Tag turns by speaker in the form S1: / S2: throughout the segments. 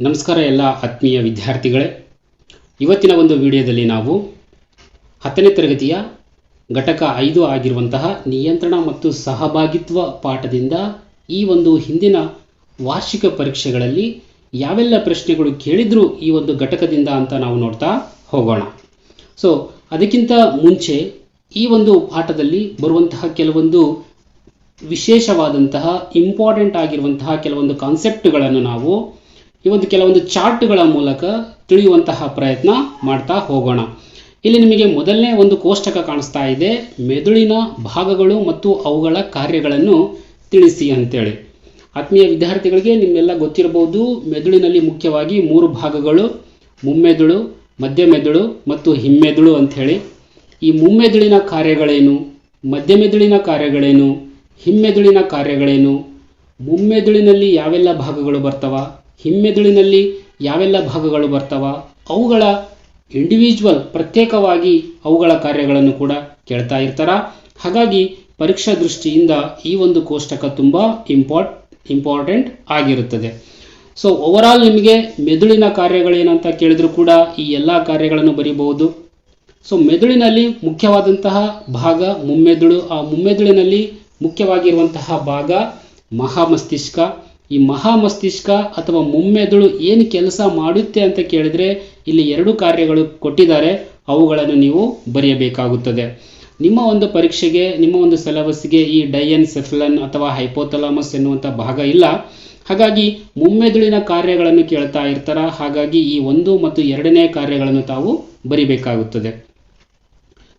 S1: ನಮಸ್ಕಾರ ಎಲ್ಲ ಆತ್ಮೀಯ ವಿದ್ಯಾರ್ಥಿಗಳೇ. ಇವತ್ತಿನ ಒಂದು ವಿಡಿಯೋದಲ್ಲಿ ನಾವು ಹತ್ತನೇ ತರಗತಿಯ ಘಟಕ ಐದು ಆಗಿರುವಂತಹ ನಿಯಂತ್ರಣ ಮತ್ತು ಸಹಭಾಗಿತ್ವ ಪಾಠದಿಂದ ಈ ಒಂದು ಹಿಂದಿನ ವಾರ್ಷಿಕ ಪರೀಕ್ಷೆಗಳಲ್ಲಿ ಯಾವೆಲ್ಲ ಪ್ರಶ್ನೆಗಳು ಕೇಳಿದ್ರು ಈ ಒಂದು ಘಟಕದಿಂದ ಅಂತ ನಾವು ನೋಡ್ತಾ ಹೋಗೋಣ. ಸೊ ಅದಕ್ಕಿಂತ ಮುಂಚೆ ಈ ಒಂದು ಪಾಠದಲ್ಲಿ ಬರುವಂತಹ ಕೆಲವೊಂದು ವಿಶೇಷವಾದಂತಹ ಇಂಪಾರ್ಟೆಂಟ್ ಆಗಿರುವಂತಹ ಕೆಲವೊಂದು ಕಾನ್ಸೆಪ್ಟ್ಗಳನ್ನು ನಾವು ಈ ಒಂದು ಕೆಲವೊಂದು ಚಾರ್ಟ್ಗಳ ಮೂಲಕ ತಿಳಿಯುವಂತಹ ಪ್ರಯತ್ನ ಮಾಡ್ತಾ ಹೋಗೋಣ. ಇಲ್ಲಿ ನಿಮಗೆ ಮೊದಲನೇ ಒಂದು ಕೋಷ್ಟಕ ಕಾಣಿಸ್ತಾ ಇದೆ. ಮೆದುಳಿನ ಭಾಗಗಳು ಮತ್ತು ಅವುಗಳ ಕಾರ್ಯಗಳನ್ನು ತಿಳಿಸಿ ಅಂತೇಳಿ. ಆತ್ಮೀಯ ವಿದ್ಯಾರ್ಥಿಗಳಿಗೆ ನಿಮ್ಮೆಲ್ಲ ಗೊತ್ತಿರಬಹುದು, ಮೆದುಳಿನಲ್ಲಿ ಮುಖ್ಯವಾಗಿ ಮೂರು ಭಾಗಗಳು, ಮುಮ್ಮೆದುಳು, ಮಧ್ಯಮೆದುಳು ಮತ್ತು ಹಿಮ್ಮೆದುಳು ಅಂಥೇಳಿ. ಈ ಮುಮ್ಮೆದುಳಿನ ಕಾರ್ಯಗಳೇನು, ಮಧ್ಯಮೆದುಳಿನ ಕಾರ್ಯಗಳೇನು, ಹಿಮ್ಮೆದುಳಿನ ಕಾರ್ಯಗಳೇನು, ಮುಮ್ಮೆದುಳಿನಲ್ಲಿ ಯಾವೆಲ್ಲ ಭಾಗಗಳು ಬರ್ತವ ಹಿಮ್ಮೆದುಳಿನಲ್ಲಿ ಯಾವೆಲ್ಲ ಭಾಗಗಳು ಬರ್ತವ? ಅವುಗಳ ಇಂಡಿವಿಜುವಲ್ ಪ್ರತ್ಯೇಕವಾಗಿ ಅವುಗಳ ಕಾರ್ಯಗಳನ್ನು ಕೂಡ ಕೇಳ್ತಾ ಇರ್ತಾರ? ಹಾಗಾಗಿ ಪರೀಕ್ಷಾ ದೃಷ್ಟಿಯಿಂದ ಈ ಒಂದು ಕೋಷ್ಟಕ ತುಂಬ ಇಂಪಾರ್ಟ್ ಇಂಪಾರ್ಟೆಂಟ್ ಆಗಿರುತ್ತದೆ. ಸೊ ಓವರಾಲ್ ನಿಮಗೆ ಮೆದುಳಿನ ಕಾರ್ಯಗಳೇನಂತ ಕೇಳಿದ್ರು ಕೂಡ ಈ ಎಲ್ಲ ಕಾರ್ಯಗಳನ್ನು ಬರೀಬಹುದು. ಸೊ ಮೆದುಳಿನಲ್ಲಿ ಮುಖ್ಯವಾದಂತಹ ಭಾಗ ಮುಮ್ಮೆದುಳು. ಆ ಮುಮ್ಮೆದುಳಿನಲ್ಲಿ ಮುಖ್ಯವಾಗಿರುವಂತಹ ಭಾಗ ಮಹಾಮಸ್ತಿಷ್ಕ. ಈ ಮಹಾಮಸ್ತಿಷ್ಕ ಅಥವಾ ಮುಮ್ಮೆದುಳು ಏನು ಕೆಲಸ ಮಾಡುತ್ತೆ ಅಂತ ಕೇಳಿದರೆ ಇಲ್ಲಿ ಎರಡು ಕಾರ್ಯಗಳು ಕೊಟ್ಟಿದ್ದಾರೆ. ಅವುಗಳನ್ನು ನೀವು ಬರೆಯಬೇಕಾಗುತ್ತದೆ. ನಿಮ್ಮ ಒಂದು ಪರೀಕ್ಷೆಗೆ, ನಿಮ್ಮ ಒಂದು ಸಿಲೆಬಸ್ಗೆ ಈ ಡಯನ್ ಸೆಫ್ಲನ್ ಅಥವಾ ಹೈಪೋಥಲಾಮಸ್ ಎನ್ನುವಂಥ ಭಾಗ ಇಲ್ಲ. ಹಾಗಾಗಿ ಮುಮ್ಮೆದುಳಿನ ಕಾರ್ಯಗಳನ್ನು ಕೇಳ್ತಾ ಇರ್ತಾರ. ಹಾಗಾಗಿ ಈ ಒಂದು ಮತ್ತು ಎರಡನೇ ಕಾರ್ಯಗಳನ್ನು ತಾವು ಬರಿಬೇಕಾಗುತ್ತದೆ.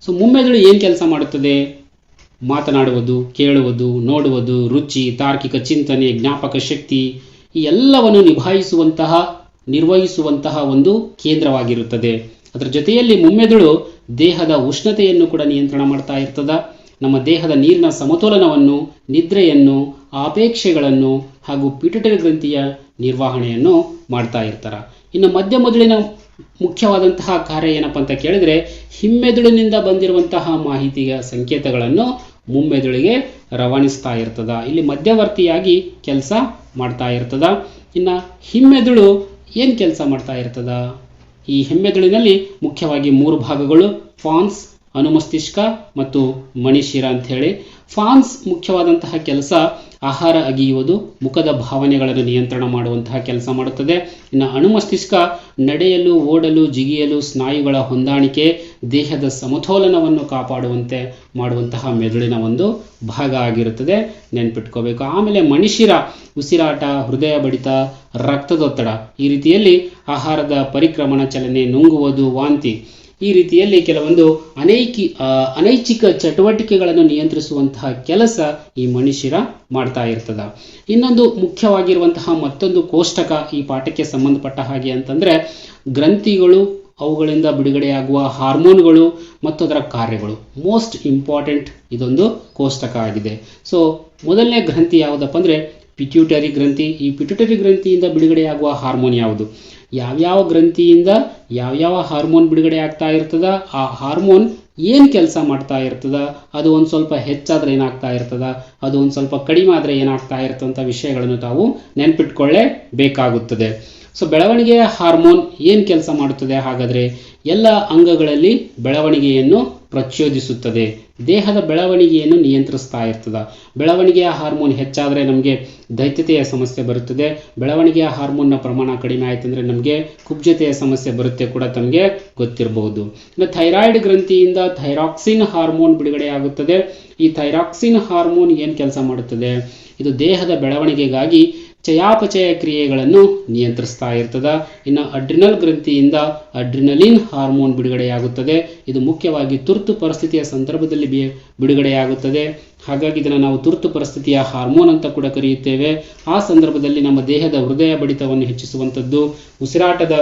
S1: ಸೊ ಮುಮ್ಮೆದುಳು ಏನು ಕೆಲಸ ಮಾಡುತ್ತದೆ? ಮಾತನಾಡುವುದು, ಕೇಳುವುದು, ನೋಡುವುದು, ರುಚಿ, ತಾರ್ಕಿಕ ಚಿಂತನೆ, ಜ್ಞಾಪಕ ಶಕ್ತಿ, ಈ ಎಲ್ಲವನ್ನು ನಿಭಾಯಿಸುವಂತಹ, ನಿರ್ವಹಿಸುವಂತಹ ಒಂದು ಕೇಂದ್ರವಾಗಿರುತ್ತದೆ. ಅದರ ಜೊತೆಯಲ್ಲಿ ಮುಮ್ಮೆದುಳು ದೇಹದ ಉಷ್ಣತೆಯನ್ನು ಕೂಡ ನಿಯಂತ್ರಣ ಮಾಡ್ತಾ ಇರ್ತದ. ನಮ್ಮ ದೇಹದ ನೀರಿನ ಸಮತೋಲನವನ್ನು, ನಿದ್ರೆಯನ್ನು, ಆಪೇಕ್ಷೆಗಳನ್ನು ಹಾಗೂ ಪಿಟುಟರಿ ಗ್ರಂಥಿಯ ನಿರ್ವಹಣೆಯನ್ನು ಮಾಡ್ತಾ ಇರ್ತಾರೆ. ಇನ್ನು ಮಧ್ಯ ಮೊದಲಿನ ಮುಖ್ಯವಾದಂತಹ ಕಾರ್ಯ ಏನಪ್ಪ ಅಂತ ಕೇಳಿದ್ರೆ ಹಿಮ್ಮೆದುಳಿನಿಂದ ಬಂದಿರುವಂತಹ ಮಾಹಿತಿಯ ಸಂಕೇತಗಳನ್ನು ಮುಮ್ಮೆದುಳಿಗೆ ರವಾನಿಸ್ತಾ ಇರ್ತದ. ಇಲ್ಲಿ ಮಧ್ಯವರ್ತಿಯಾಗಿ ಕೆಲಸ ಮಾಡ್ತಾ ಇರ್ತದ. ಇನ್ನು ಹಿಮ್ಮೆದುಳು ಏನು ಕೆಲಸ ಮಾಡ್ತಾ ಇರ್ತದ? ಈ ಹಿಮ್ಮೆದುಳಿನಲ್ಲಿ ಮುಖ್ಯವಾಗಿ ಮೂರು ಭಾಗಗಳು ಫಾನ್ಸ್ ಅನುಮಸ್ತಿಷ್ಕ ಮತ್ತು ಮಣಿಶಿರ ಅಂತ ಹೇಳಿ ಫಾನ್ಸ್ ಮುಖ್ಯವಾದಂತಹ ಕೆಲಸ ಆಹಾರ ಅಗಿಯುವುದು, ಮುಖದ ಭಾವನೆಗಳನ್ನು ನಿಯಂತ್ರಣ ಮಾಡುವಂತಹ ಕೆಲಸ ಮಾಡುತ್ತದೆ. ಇನ್ನು ಅಣುಮಸ್ತಿಷ್ಕ ನಡೆಯಲು, ಓಡಲು, ಜಿಗಿಯಲು, ಸ್ನಾಯುಗಳ ಹೊಂದಾಣಿಕೆ, ದೇಹದ ಸಮತೋಲನವನ್ನು ಕಾಪಾಡುವಂತೆ ಮಾಡುವಂತಹ ಮೆದುಳಿನ ಒಂದು ಭಾಗ ಆಗಿರುತ್ತದೆ. ನೆನ್ಪಿಟ್ಕೋಬೇಕು. ಆಮೇಲೆ ಮಣಿಶಿರ, ಉಸಿರಾಟ ಹೃದಯ ಬಡಿತ ರಕ್ತದೊತ್ತಡ ಈ ರೀತಿಯಲ್ಲಿ ಆಹಾರದ ಪರಿಕ್ರಮಣ ಚಲನೆ ನುಂಗುವುದು, ವಾಂತಿ ಈ ರೀತಿಯಲ್ಲಿ ಕೆಲವೊಂದು ಅನೈಕಿ ಅನೈಚ್ಛಿಕ ಚಟುವಟಿಕೆಗಳನ್ನು ನಿಯಂತ್ರಿಸುವಂತಹ ಕೆಲಸ ಈ ಮನುಷ್ಯರ ಮಾಡ್ತಾ ಇರ್ತದ. ಇನ್ನೊಂದು ಮುಖ್ಯವಾಗಿರುವಂತಹ ಮತ್ತೊಂದು ಕೋಷ್ಟಕ ಈ ಪಾಠಕ್ಕೆ ಸಂಬಂಧಪಟ್ಟ ಹಾಗೆ ಅಂತಂದ್ರೆ ಗ್ರಂಥಿಗಳು ಅವುಗಳಿಂದ ಬಿಡುಗಡೆಯಾಗುವ ಹಾರ್ಮೋನ್ಗಳು ಮತ್ತು ಅದರ ಕಾರ್ಯಗಳು. ಮೋಸ್ಟ್ ಇಂಪಾರ್ಟೆಂಟ್ ಇದೊಂದು ಕೋಷ್ಟಕ ಆಗಿದೆ. ಸೊ ಮೊದಲನೇ ಗ್ರಂಥಿ ಯಾವುದಪ್ಪ ಅಂದರೆ ಪಿಟ್ಯೂಟರಿ ಗ್ರಂಥಿ. ಈ ಪಿಟ್ಯೂಟರಿ ಗ್ರಂಥಿಯಿಂದ ಬಿಡುಗಡೆಯಾಗುವ ಹಾರ್ಮೋನ್ ಯಾವುದು? ಯಾವ್ಯಾವ ಗ್ರಂಥಿಯಿಂದ ಯಾವ್ಯಾವ ಹಾರ್ಮೋನ್ ಬಿಡುಗಡೆ ಆಗ್ತಾ ಇರ್ತದ, ಆ ಹಾರ್ಮೋನ್ ಏನು ಕೆಲಸ ಮಾಡ್ತಾ ಇರ್ತದ, ಅದು ಒಂದು ಸ್ವಲ್ಪ ಹೆಚ್ಚಾದ್ರೆ ಏನಾಗ್ತಾ ಇರ್ತದ, ಅದು ಒಂದು ಸ್ವಲ್ಪ ಕಡಿಮೆ ಆದರೆ ಏನಾಗ್ತಾ ಇರ್ತಂಥ ವಿಷಯಗಳನ್ನು ತಾವು ನೆನ್ಪಿಟ್ಕೊಳ್ಳೇ ಬೇಕಾಗುತ್ತದೆ ಸೊ ಬೆಳವಣಿಗೆಯ ಹಾರ್ಮೋನ್ ಏನು ಕೆಲಸ ಮಾಡುತ್ತದೆ ಹಾಗಾದರೆ, ಎಲ್ಲ ಅಂಗಗಳಲ್ಲಿ ಬೆಳವಣಿಗೆಯನ್ನು ಪ್ರಚೋದಿಸುತ್ತದೆ. ದೇಹದ ಬೆಳವಣಿಗೆಯನ್ನು ನಿಯಂತ್ರಿಸ್ತಾ ಇರ್ತದೆ. ಬೆಳವಣಿಗೆಯ ಹಾರ್ಮೋನ್ ಹೆಚ್ಚಾದರೆ ನಮಗೆ ದೈತ್ಯತೆಯ ಸಮಸ್ಯೆ ಬರುತ್ತದೆ. ಬೆಳವಣಿಗೆಯ ಹಾರ್ಮೋನ್ನ ಪ್ರಮಾಣ ಕಡಿಮೆ ಆಯಿತು ಅಂದರೆ ನಮಗೆ ಕುಬ್ಜತೆಯ ಸಮಸ್ಯೆ ಬರುತ್ತೆ ಕೂಡ ತಮಗೆ ಗೊತ್ತಿರಬಹುದು. ಇನ್ನು ಥೈರಾಯ್ಡ್ ಗ್ರಂಥಿಯಿಂದ ಥೈರಾಕ್ಸಿನ್ ಹಾರ್ಮೋನ್ ಬಿಡುಗಡೆಯಾಗುತ್ತದೆ. ಈ ಥೈರಾಕ್ಸಿನ್ ಹಾರ್ಮೋನ್ ಏನು ಕೆಲಸ ಮಾಡುತ್ತದೆ? ಇದು ದೇಹದ ಬೆಳವಣಿಗೆಗಾಗಿ ಚಯಾಪಚಯ ಕ್ರಿಯೆಗಳನ್ನು ನಿಯಂತ್ರಿಸ್ತಾ ಇರ್ತದೆ. ಇನ್ನು ಅಡ್ರಿನಲ್ ಗ್ರಂಥಿಯಿಂದ ಅಡ್ರಿನಲಿನ್ ಹಾರ್ಮೋನ್ ಬಿಡುಗಡೆಯಾಗುತ್ತದೆ. ಇದು ಮುಖ್ಯವಾಗಿ ತುರ್ತು ಪರಿಸ್ಥಿತಿಯ ಸಂದರ್ಭದಲ್ಲಿ ಬಿಡುಗಡೆಯಾಗುತ್ತದೆ. ಹಾಗಾಗಿ ಇದನ್ನು ನಾವು ತುರ್ತು ಪರಿಸ್ಥಿತಿಯ ಹಾರ್ಮೋನ್ ಅಂತ ಕೂಡ ಕರೆಯುತ್ತೇವೆ. ಆ ಸಂದರ್ಭದಲ್ಲಿ ನಮ್ಮ ದೇಹದ ಹೃದಯ ಬಡಿತವನ್ನು ಹೆಚ್ಚಿಸುವಂಥದ್ದು, ಉಸಿರಾಟದ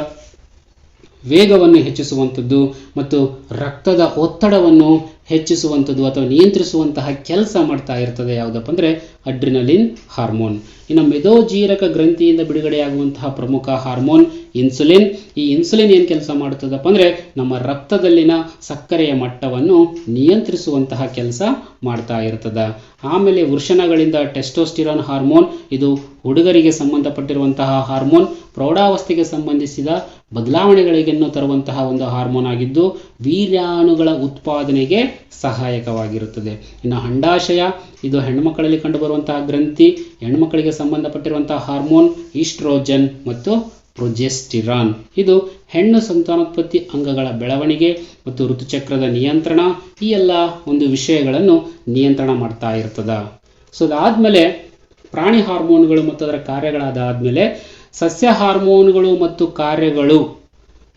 S1: ವೇಗವನ್ನು ಹೆಚ್ಚಿಸುವಂಥದ್ದು, ಮತ್ತು ರಕ್ತದ ಒತ್ತಡವನ್ನು ಹೆಚ್ಚಿಸುವಂಥದ್ದು ಅಥವಾ ನಿಯಂತ್ರಿಸುವಂತಹ ಕೆಲಸ ಮಾಡ್ತಾ ಇರ್ತದೆ ಯಾವುದಪ್ಪ ಅಂದರೆ ಅಡ್ರಿನಲಿನ್ ಹಾರ್ಮೋನ್. ಇನ್ನು ಮೆದೋಜೀರಕ ಗ್ರಂಥಿಯಿಂದ ಬಿಡುಗಡೆಯಾಗುವಂತಹ ಪ್ರಮುಖ ಹಾರ್ಮೋನ್ ಇನ್ಸುಲಿನ್. ಈ ಇನ್ಸುಲಿನ್ ಏನು ಕೆಲಸ ಮಾಡ್ತದಪ್ಪ ಅಂದರೆ ನಮ್ಮ ರಕ್ತದಲ್ಲಿನ ಸಕ್ಕರೆಯ ಮಟ್ಟವನ್ನು ನಿಯಂತ್ರಿಸುವಂತಹ ಕೆಲಸ ಮಾಡ್ತಾ ಇರ್ತದೆ. ಆಮೇಲೆ ವೃಷಣಗಳಿಂದ ಟೆಸ್ಟೋಸ್ಟಿರಾನ್ ಹಾರ್ಮೋನ್, ಇದು ಹುಡುಗರಿಗೆ ಸಂಬಂಧಪಟ್ಟಿರುವಂತಹ ಹಾರ್ಮೋನ್, ಪ್ರೌಢಾವಸ್ಥೆಗೆ ಸಂಬಂಧಿಸಿದ ಬದಲಾವಣೆಗಳಿಗೆನ್ನು ತರುವಂತಹ ಒಂದು ಹಾರ್ಮೋನ್ ಆಗಿದ್ದು ವೀರ್ಯಾಣುಗಳ ಉತ್ಪಾದನೆಗೆ ಸಹಾಯಕವಾಗಿರುತ್ತದೆ. ಇನ್ನು ಅಂಡಾಶಯ, ಇದು ಹೆಣ್ಣುಮಕ್ಕಳಲ್ಲಿ ಕಂಡುಬರುವಂತಹ ಗ್ರಂಥಿ ಹೆಣ್ಣುಮಕ್ಕಳಿಗೆ ಸಂಬಂಧಪಟ್ಟಿರುವಂತಹ ಹಾರ್ಮೋನ್, ಈಸ್ಟ್ರೋಜನ್ ಮತ್ತು ಪ್ರೊಜೆಸ್ಟಿರಾನ್. ಇದು ಹೆಣ್ಣು ಸಂತಾನೋತ್ಪತ್ತಿ ಅಂಗಗಳ ಬೆಳವಣಿಗೆ ಮತ್ತು ಋತುಚಕ್ರದ ನಿಯಂತ್ರಣ, ಈ ಎಲ್ಲ ಒಂದು ವಿಷಯಗಳನ್ನು ನಿಯಂತ್ರಣ ಮಾಡ್ತಾ ಇರ್ತದ. ಸೊ ಅದಾದಮೇಲೆ ಪ್ರಾಣಿ ಹಾರ್ಮೋನ್ಗಳು ಮತ್ತು ಅದರ ಕಾರ್ಯಗಳಾದ ಮೇಲೆ ಸಸ್ಯ ಹಾರ್ಮೋನ್ಗಳು ಮತ್ತು ಕಾರ್ಯಗಳು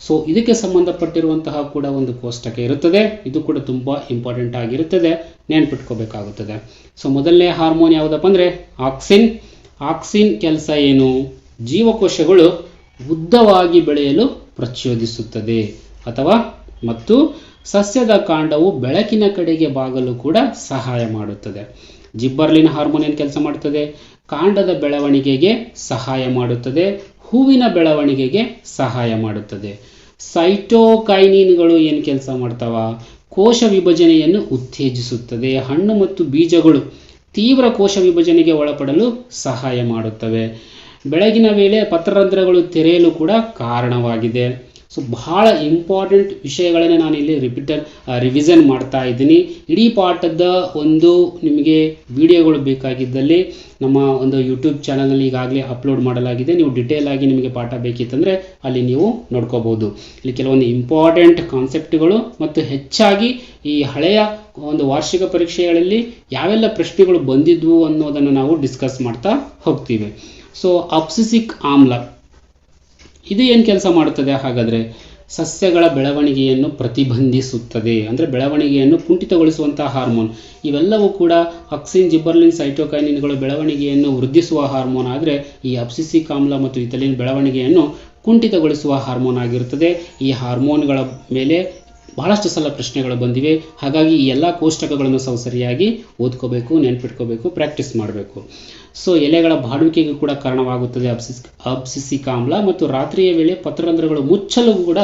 S1: ಸೊ ಇದಕ್ಕೆ ಸಂಬಂಧಪಟ್ಟಿರುವಂತಹ ಕೂಡ ಒಂದು ಕೋಷ್ಟಕ ಇರುತ್ತದೆ. ಇದು ಕೂಡ ತುಂಬ ಇಂಪಾರ್ಟೆಂಟ್ ಆಗಿರುತ್ತದೆ. ನೆನ್ಪಿಟ್ಕೋಬೇಕಾಗುತ್ತದೆ. ಸೊ ಮೊದಲನೇ ಹಾರ್ಮೋನ್ ಯಾವುದಪ್ಪ ಅಂದರೆ? ಆಕ್ಸಿನ್ ಆಕ್ಸಿನ್ ಕೆಲಸ ಏನು? ಜೀವಕೋಶಗಳು ಉದ್ದವಾಗಿ ಬೆಳೆಯಲು ಪ್ರಚೋದಿಸುತ್ತದೆ. ಅಥವಾ ಮತ್ತು ಸಸ್ಯದ ಕಾಂಡವು ಬೆಳಕಿನ ಕಡೆಗೆ ಬಾಗಲು ಕೂಡ ಸಹಾಯ ಮಾಡುತ್ತದೆ. ಜಿಬ್ಬರ್ಲಿನ್ ಹಾರ್ಮೋನ್ ಏನು ಕೆಲಸ ಮಾಡುತ್ತದೆ ಕಾಂಡದ ಬೆಳವಣಿಗೆಗೆ ಸಹಾಯ ಮಾಡುತ್ತದೆ. ಹೂವಿನ ಬೆಳವಣಿಗೆಗೆ ಸಹಾಯ ಮಾಡುತ್ತದೆ. ಸೈಟೋಕೈನಿನ್ಗಳು ಏನು ಕೆಲಸ ಮಾಡ್ತಾವ? ಕೋಶ ವಿಭಜನೆಯನ್ನು ಉತ್ತೇಜಿಸುತ್ತದೆ. ಹಣ್ಣು ಮತ್ತು ಬೀಜಗಳು ತೀವ್ರ ಕೋಶ ವಿಭಜನೆಗೆ ಒಳಪಡಲು ಸಹಾಯ ಮಾಡುತ್ತವೆ. ಬೆಳಗಿನ ವೇಳೆ ಪತ್ರರಂಧ್ರಗಳು ತೆರೆಯಲು ಕೂಡ ಕಾರಣವಾಗಿದೆ. ಸೊ ಬಹಳ ಇಂಪಾರ್ಟೆಂಟ್ ವಿಷಯಗಳನ್ನೇ ನಾನು ಇಲ್ಲಿ ರಿಪೀಟರ್ ರಿವಿಷನ್ ಮಾಡ್ತಾ ಇದ್ದೀನಿ. ಇಡೀ ಪಾಠದ ಒಂದು ನಿಮಗೆ ವಿಡಿಯೋಗಳು ಬೇಕಾಗಿದ್ದಲ್ಲಿ ನಮ್ಮ ಒಂದು ಯೂಟ್ಯೂಬ್ ಚಾನಲ್ನಲ್ಲಿ ಈಗಾಗಲೇ ಅಪ್ಲೋಡ್ ಮಾಡಲಾಗಿದೆ. ನೀವು ಡಿಟೇಲ್ ಆಗಿ ನಿಮಗೆ ಪಾಠ ಬೇಕಿತ್ತಂದರೆ ಅಲ್ಲಿ ನೀವು ನೋಡ್ಕೋಬೋದು. ಇಲ್ಲಿ ಕೆಲವೊಂದು ಇಂಪಾರ್ಟೆಂಟ್ ಕಾನ್ಸೆಪ್ಟ್ಗಳು ಮತ್ತು ಹೆಚ್ಚಾಗಿ ಈ ಹಳೆಯ ಒಂದು ವಾರ್ಷಿಕ ಪರೀಕ್ಷೆಗಳಲ್ಲಿ ಯಾವೆಲ್ಲ ಪ್ರಶ್ನೆಗಳು ಬಂದಿದ್ವು ಅನ್ನೋದನ್ನು ನಾವು ಡಿಸ್ಕಸ್ ಮಾಡ್ತಾ ಹೋಗ್ತೀವಿ. ಸೊ ಅಪ್ಸಿಸಿಕ್ ಆಮ್ಲ ಇದು ಏನು ಕೆಲಸ ಮಾಡುತ್ತದೆ? ಹಾಗಾದರೆ ಸಸ್ಯಗಳ ಬೆಳವಣಿಗೆಯನ್ನು ಪ್ರತಿಬಂಧಿಸುತ್ತದೆ. ಅಂದರೆ ಬೆಳವಣಿಗೆಯನ್ನು ಕುಂಠಿತಗೊಳಿಸುವಂತಹ ಹಾರ್ಮೋನ್. ಇವೆಲ್ಲವೂ ಕೂಡ ಅಕ್ಸಿನ್ ಜಿಬರ್ಲಿನ್, ಸೈಟೋಕೈನಿನ್ಗಳು ಬೆಳವಣಿಗೆಯನ್ನು ವೃದ್ಧಿಸುವ ಹಾರ್ಮೋನ್. ಆದರೆ ಈ ಅಪ್ಸಿಸಿ ಆಮ್ಲ ಮತ್ತು ಇಥಲಿನ್ ಬೆಳವಣಿಗೆಯನ್ನು ಕುಂಠಿತಗೊಳಿಸುವ ಹಾರ್ಮೋನ್ ಆಗಿರುತ್ತದೆ. ಈ ಹಾರ್ಮೋನ್ಗಳ ಮೇಲೆ ಬಹಳಷ್ಟು ಸಲ ಪ್ರಶ್ನೆಗಳು ಬಂದಿವೆ. ಹಾಗಾಗಿ ಈ ಎಲ್ಲ ಕೋಷ್ಟಕಗಳನ್ನು ಸರಿಯಾಗಿ ಓದ್ಕೋಬೇಕು, ನೆನ್ಪಿಟ್ಕೋಬೇಕು, ಪ್ರಾಕ್ಟೀಸ್ ಮಾಡಬೇಕು. ಸೊ ಎಲೆಗಳ ಬಾಡುವಿಕೆಗೂ ಕೂಡ ಕಾರಣವಾಗುತ್ತದೆ. ಅಬ್ಸಿಸ್ ಅಬ್ಸಿಸಿಕ ಆಮ್ಲ ಮತ್ತು ರಾತ್ರಿಯ ವೇಳೆ ಪತ್ರರಂಧ್ರಗಳು ಮುಚ್ಚಲು ಕೂಡ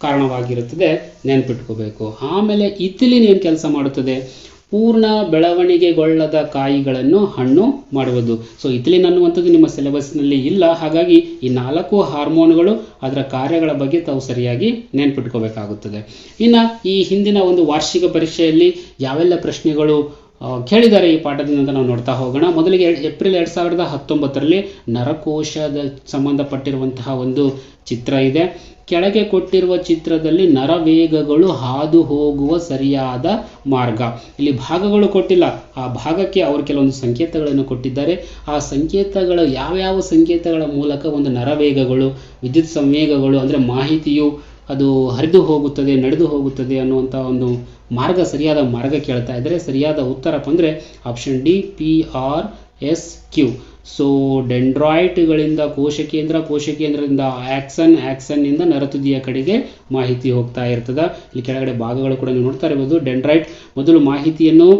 S1: ಕಾರಣವಾಗಿರುತ್ತದೆ. ನೆನ್ಪಿಟ್ಕೋಬೇಕು. ಆಮೇಲೆ ಇಥಿಲಿನ್ ಏನು ಕೆಲಸ ಮಾಡುತ್ತದೆ? ಪೂರ್ಣ ಬೆಳವಣಿಗೆಗೊಳ್ಳದ ಕಾಯಿಗಳನ್ನು ಹಣ್ಣು ಮಾಡುವುದು. ಸೊ ಇಥಿಲಿನ್ ಅನ್ನುವಂಥದ್ದು ನಿಮ್ಮ ಸಿಲೆಬಸ್ನಲ್ಲಿ ಇಲ್ಲ. ಹಾಗಾಗಿ ಈ ನಾಲ್ಕು ಹಾರ್ಮೋನ್ಗಳು ಅದರ ಕಾರ್ಯಗಳ ಬಗ್ಗೆ ತಾವು ಸರಿಯಾಗಿ ನೆನ್ಪಿಟ್ಕೋಬೇಕಾಗುತ್ತದೆ. ಇನ್ನು ಈ ಹಿಂದಿನ ಒಂದು ವಾರ್ಷಿಕ ಪರೀಕ್ಷೆಯಲ್ಲಿ ಯಾವೆಲ್ಲ ಪ್ರಶ್ನೆಗಳು ಕೇಳಿದ್ದಾರೆ ಈ ಪಾಠದಿಂದ ನಾವು ನೋಡ್ತಾ ಹೋಗೋಣ. ಮೊದಲಿಗೆ ಏಪ್ರಿಲ್ ಎರಡು ಸಾವಿರದ ಹತ್ತೊಂಬತ್ತರಲ್ಲಿ ನರಕೋಶದ ಸಂಬಂಧಪಟ್ಟಿರುವಂತಹ ಒಂದು ಚಿತ್ರ ಇದೆ. ಕೆಳಗೆ ಕೊಟ್ಟಿರುವ ಚಿತ್ರದಲ್ಲಿ ನರವೇಗಗಳು ಹಾದು ಹೋಗುವ ಸರಿಯಾದ ಮಾರ್ಗ. ಇಲ್ಲಿ ಭಾಗಗಳು ಕೊಟ್ಟಿಲ್ಲ. ಆ ಭಾಗಕ್ಕೆ ಅವರು ಕೆಲವೊಂದು ಸಂಕೇತಗಳನ್ನು ಕೊಟ್ಟಿದ್ದಾರೆ. ಆ ಸಂಕೇತಗಳ ಯಾವ್ಯಾವ ಸಂಕೇತಗಳ ಮೂಲಕ ಒಂದು ನರವೇಗಗಳು, ವಿದ್ಯುತ್ ಸಂವೇಗಗಳು ಅಂದರೆ ಮಾಹಿತಿಯು ಅದು ಹರಿದು ಹೋಗುತ್ತದೆ, ನಡೆದು ಹೋಗುತ್ತದೆ ಅನ್ನುವಂಥ ಒಂದು ಮಾರ್ಗ ಸರಿಯಾದ ಮಾರ್ಗ ಕೇಳ್ತಾ ಇದ್ದರೆ ಸರಿಯಾದ ಉತ್ತರ ಅಂದರೆ option D P R S Q so ಡೆಂಡ್ರಾಯ್ಟ್ಗಳಿಂದ ಕೋಶಕೇಂದ್ರ ಕೋಶಕೇಂದ್ರದಿಂದ ಆಕ್ಸನ್ ಆಕ್ಸನ್ನಿಂದ ನರತುದಿಯ ಕಡೆಗೆ ಮಾಹಿತಿ ಹೋಗ್ತಾ ಇರ್ತದೆ. ಇಲ್ಲಿ ಕೆಳಗಡೆ ಭಾಗಗಳು ಕೂಡ ನೀವು ನೋಡ್ತಾ ಇರ್ಬೋದು. ಡೆಂಡ್ರೈಟ್ ಮೊದಲು ಮಾಹಿತಿಯನ್ನು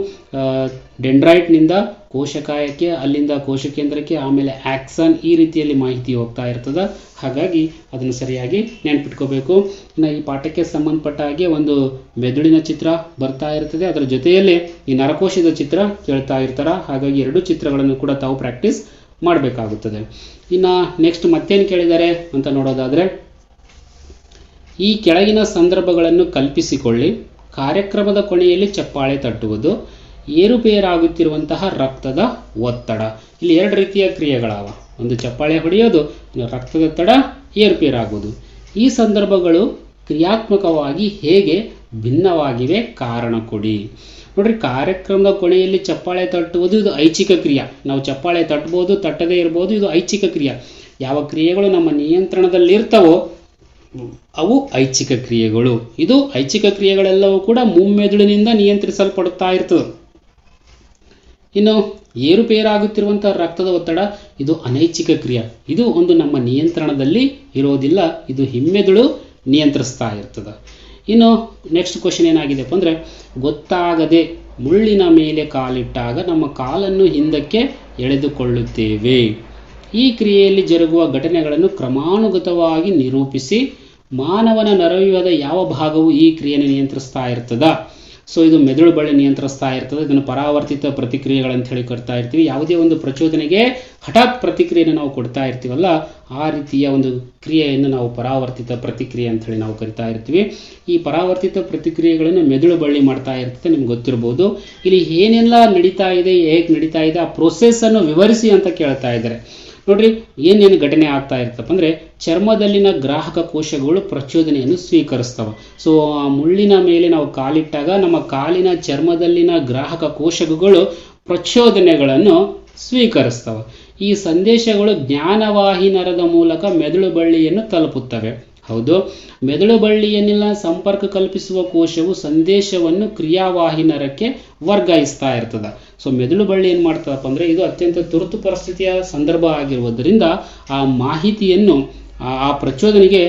S1: ಡೆಂಡ್ರೈಟ್ ಡೆಂಡ್ರೈಟ್ನಿಂದ ಕೋಶಕಾಯಕ್ಕೆ, ಅಲ್ಲಿಂದ ಕೋಶಕೇಂದ್ರಕ್ಕೆ, ಆಮೇಲೆ ಆಕ್ಸಾನ್ ಈ ರೀತಿಯಲ್ಲಿ ಮಾಹಿತಿ ಹೋಗ್ತಾ ಇರ್ತದೆ. ಹಾಗಾಗಿ ಅದನ್ನು ಸರಿಯಾಗಿ ನೆನ್ಪಿಟ್ಕೋಬೇಕು. ಇನ್ನು ಈ ಪಾಠಕ್ಕೆ ಸಂಬಂಧಪಟ್ಟ ಹಾಗೆ ಒಂದು ಮೆದುಳಿನ ಚಿತ್ರ ಬರ್ತಾ ಇರ್ತದೆ. ಅದರ ಜೊತೆಯಲ್ಲೇ ಈ ನರಕೋಶದ ಚಿತ್ರ ಕೇಳ್ತಾ ಇರ್ತಾರೆ. ಹಾಗಾಗಿ ಎರಡು ಚಿತ್ರಗಳನ್ನು ಕೂಡ ತಾವು ಪ್ರಾಕ್ಟೀಸ್ ಮಾಡಬೇಕಾಗುತ್ತದೆ. ಇನ್ನು ನೆಕ್ಸ್ಟ್ ಮತ್ತೇನು ಕೇಳಿದ್ದಾರೆ ಅಂತ ನೋಡೋದಾದರೆ ಈ ಕೆಳಗಿನ ಸಂದರ್ಭಗಳನ್ನು ಕಲ್ಪಿಸಿಕೊಳ್ಳಿ. ಕಾರ್ಯಕ್ರಮದ ಕೊನೆಯಲ್ಲಿ ಚಪ್ಪಾಳೆ ತಟ್ಟುವುದು. ಏರುಪೇರಾಗುತ್ತಿರುವಂತಹ ರಕ್ತದ ಒತ್ತಡ. ಇಲ್ಲಿ ಎರಡು ರೀತಿಯ ಕ್ರಿಯೆಗಳಾವ. ಒಂದು ಚಪ್ಪಾಳೆ ಹೊಡೆಯೋದು ರಕ್ತದೊತ್ತಡ ಏರುಪೇರಾಗುವುದು. ಈ ಸಂದರ್ಭಗಳು ಕ್ರಿಯಾತ್ಮಕವಾಗಿ ಹೇಗೆ ಭಿನ್ನವಾಗಿವೆ? ಕಾರಣ ಕೊಡಿ. ನೋಡ್ರಿ, ಕಾರ್ಯಕ್ರಮದ ಕೊನೆಯಲ್ಲಿ ಚಪ್ಪಾಳೆ ತಟ್ಟುವುದು, ಇದು ಐಚ್ಛಿಕ ಕ್ರಿಯೆ. ನಾವು ಚಪ್ಪಾಳೆ ತಟ್ಬೋದು ತಟ್ಟದೇ ಇರ್ಬೋದು, ಇದು ಐಚ್ಛಿಕ ಕ್ರಿಯೆ. ಯಾವ ಕ್ರಿಯೆಗಳು ನಮ್ಮ ನಿಯಂತ್ರಣದಲ್ಲಿರ್ತವೋ ಅವು ಐಚ್ಛಿಕ ಕ್ರಿಯೆಗಳು. ಇದು ಐಚ್ಛಿಕ ಕ್ರಿಯೆಗಳೆಲ್ಲವೂ ಕೂಡ ಮುಮ್ಮೆದುಳಿನಿಂದ ನಿಯಂತ್ರಿಸಲ್ಪಡುತ್ತಾ ಇರ್ತದೆ. ಇನ್ನು ಏರುಪೇರಾಗುತ್ತಿರುವಂತಹ ರಕ್ತದ ಒತ್ತಡ, ಇದು ಅನೈಚ್ಛಿಕ ಕ್ರಿಯೆ. ಇದು ಒಂದು ನಮ್ಮ ನಿಯಂತ್ರಣದಲ್ಲಿ ಇರೋದಿಲ್ಲ, ಇದು ಹಿಮ್ಮೆದುಳು ನಿಯಂತ್ರಿಸ್ತಾ ಇರ್ತದೆ. ಇನ್ನು ನೆಕ್ಸ್ಟ್ ಕ್ವಶನ್ ಏನಾಗಿದೆಪ್ಪ ಅಂದರೆ, ಗೊತ್ತಾಗದೆ ಮುಳ್ಳಿನ ಮೇಲೆ ಕಾಲಿಟ್ಟಾಗ ನಮ್ಮ ಕಾಲನ್ನು ಹಿಂದಕ್ಕೆ ಎಳೆದುಕೊಳ್ಳುತ್ತೇವೆ. ಈ ಕ್ರಿಯೆಯಲ್ಲಿ ಜರುಗುವ ಘಟನೆಗಳನ್ನು ಕ್ರಮಾನುಗತವಾಗಿ ನಿರೂಪಿಸಿ ಮಾನವನ ನರವ್ಯೂಹದ ಯಾವ ಭಾಗವು ಈ ಕ್ರಿಯೆಯನ್ನು ನಿಯಂತ್ರಿಸ್ತಾ ಇರ್ತದ? ಸೊ ಇದು ಮೆದುಳು ಬಳ್ಳಿ ನಿಯಂತ್ರಿಸ್ತಾ ಇರ್ತದೆ. ಇದನ್ನು ಪರಾವರ್ತಿತ ಪ್ರತಿಕ್ರಿಯೆಗಳಂತ ಹೇಳಿ ಕೊಡ್ತಾ ಇರ್ತೀವಿ. ಯಾವುದೇ ಒಂದು ಪ್ರಚೋದನೆಗೆ ಹಠಾತ್ ಪ್ರತಿಕ್ರಿಯೆಯನ್ನು ನಾವು ಕೊಡ್ತಾ ಇರ್ತೀವಲ್ಲ, ಆ ರೀತಿಯ ಒಂದು ಕ್ರಿಯೆಯನ್ನು ನಾವು ಪರಾವರ್ತಿತ ಪ್ರತಿಕ್ರಿಯೆ ಅಂತ ಹೇಳಿ ನಾವು ಕರಿತಾ ಇರ್ತೀವಿ. ಈ ಪರಾವರ್ತಿತ ಪ್ರತಿಕ್ರಿಯೆಗಳನ್ನು ಮೆದುಳು ಬಳ್ಳಿ ಮಾಡ್ತಾ ಇರ್ತದೆ, ನಿಮ್ಗೆ ಗೊತ್ತಿರ್ಬೋದು. ಇಲ್ಲಿ ಏನೆಲ್ಲ ನಡೀತಾ ಇದೆ, ಹೇಗೆ ನಡೀತಾ ಇದೆ, ಆ ಪ್ರೋಸೆಸ್ಸನ್ನು ವಿವರಿಸಿ ಅಂತ ಕೇಳ್ತಾ ಇದ್ದಾರೆ. ನೋಡ್ರಿ, ಏನೇನು ಘಟನೆ ಆಗ್ತಾ ಇರ್ತಪ್ಪ ಅಂದ್ರೆ ಚರ್ಮದಲ್ಲಿನ ಗ್ರಾಹಕ ಕೋಶಗಳು ಪ್ರಚೋದನೆಯನ್ನು ಸ್ವೀಕರಿಸ್ತವೆ. ಸೊ ಆ ಮುಳ್ಳಿನ ಮೇಲೆ ನಾವು ಕಾಲಿಟ್ಟಾಗ ನಮ್ಮ ಕಾಲಿನ ಚರ್ಮದಲ್ಲಿನ ಗ್ರಾಹಕ ಕೋಶಕಗಳು ಪ್ರಚೋದನೆಗಳನ್ನು ಸ್ವೀಕರಿಸ್ತವೆ. ಈ ಸಂದೇಶಗಳು ಜ್ಞಾನವಾಹಿನರದ ಮೂಲಕ ಮೆದುಳು ಬಳ್ಳಿಯನ್ನು ತಲುಪುತ್ತವೆ. ಹೌದು. ಮೆದುಳು ಬಳ್ಳಿಯನ್ನೆಲ್ಲ ಸಂಪರ್ಕ ಕಲ್ಪಿಸುವ ಕೋಶವು ಸಂದೇಶವನ್ನು ಕ್ರಿಯಾವಾಹಿನರಕ್ಕೆ ವರ್ಗಾಯಿಸ್ತಾ ಇರ್ತದೆ. ಸೊ ಮೆದುಳು ಬಳ್ಳಿ ಏನು ಮಾಡ್ತದಪ್ಪ ಅಂದರೆ ಇದು ಅತ್ಯಂತ ತುರ್ತು ಪರಿಸ್ಥಿತಿಯ ಸಂದರ್ಭ ಆಗಿರುವುದರಿಂದ ಆ ಮಾಹಿತಿಯನ್ನು, ಆ- ಪ್ರಚೋದನೆಗೆ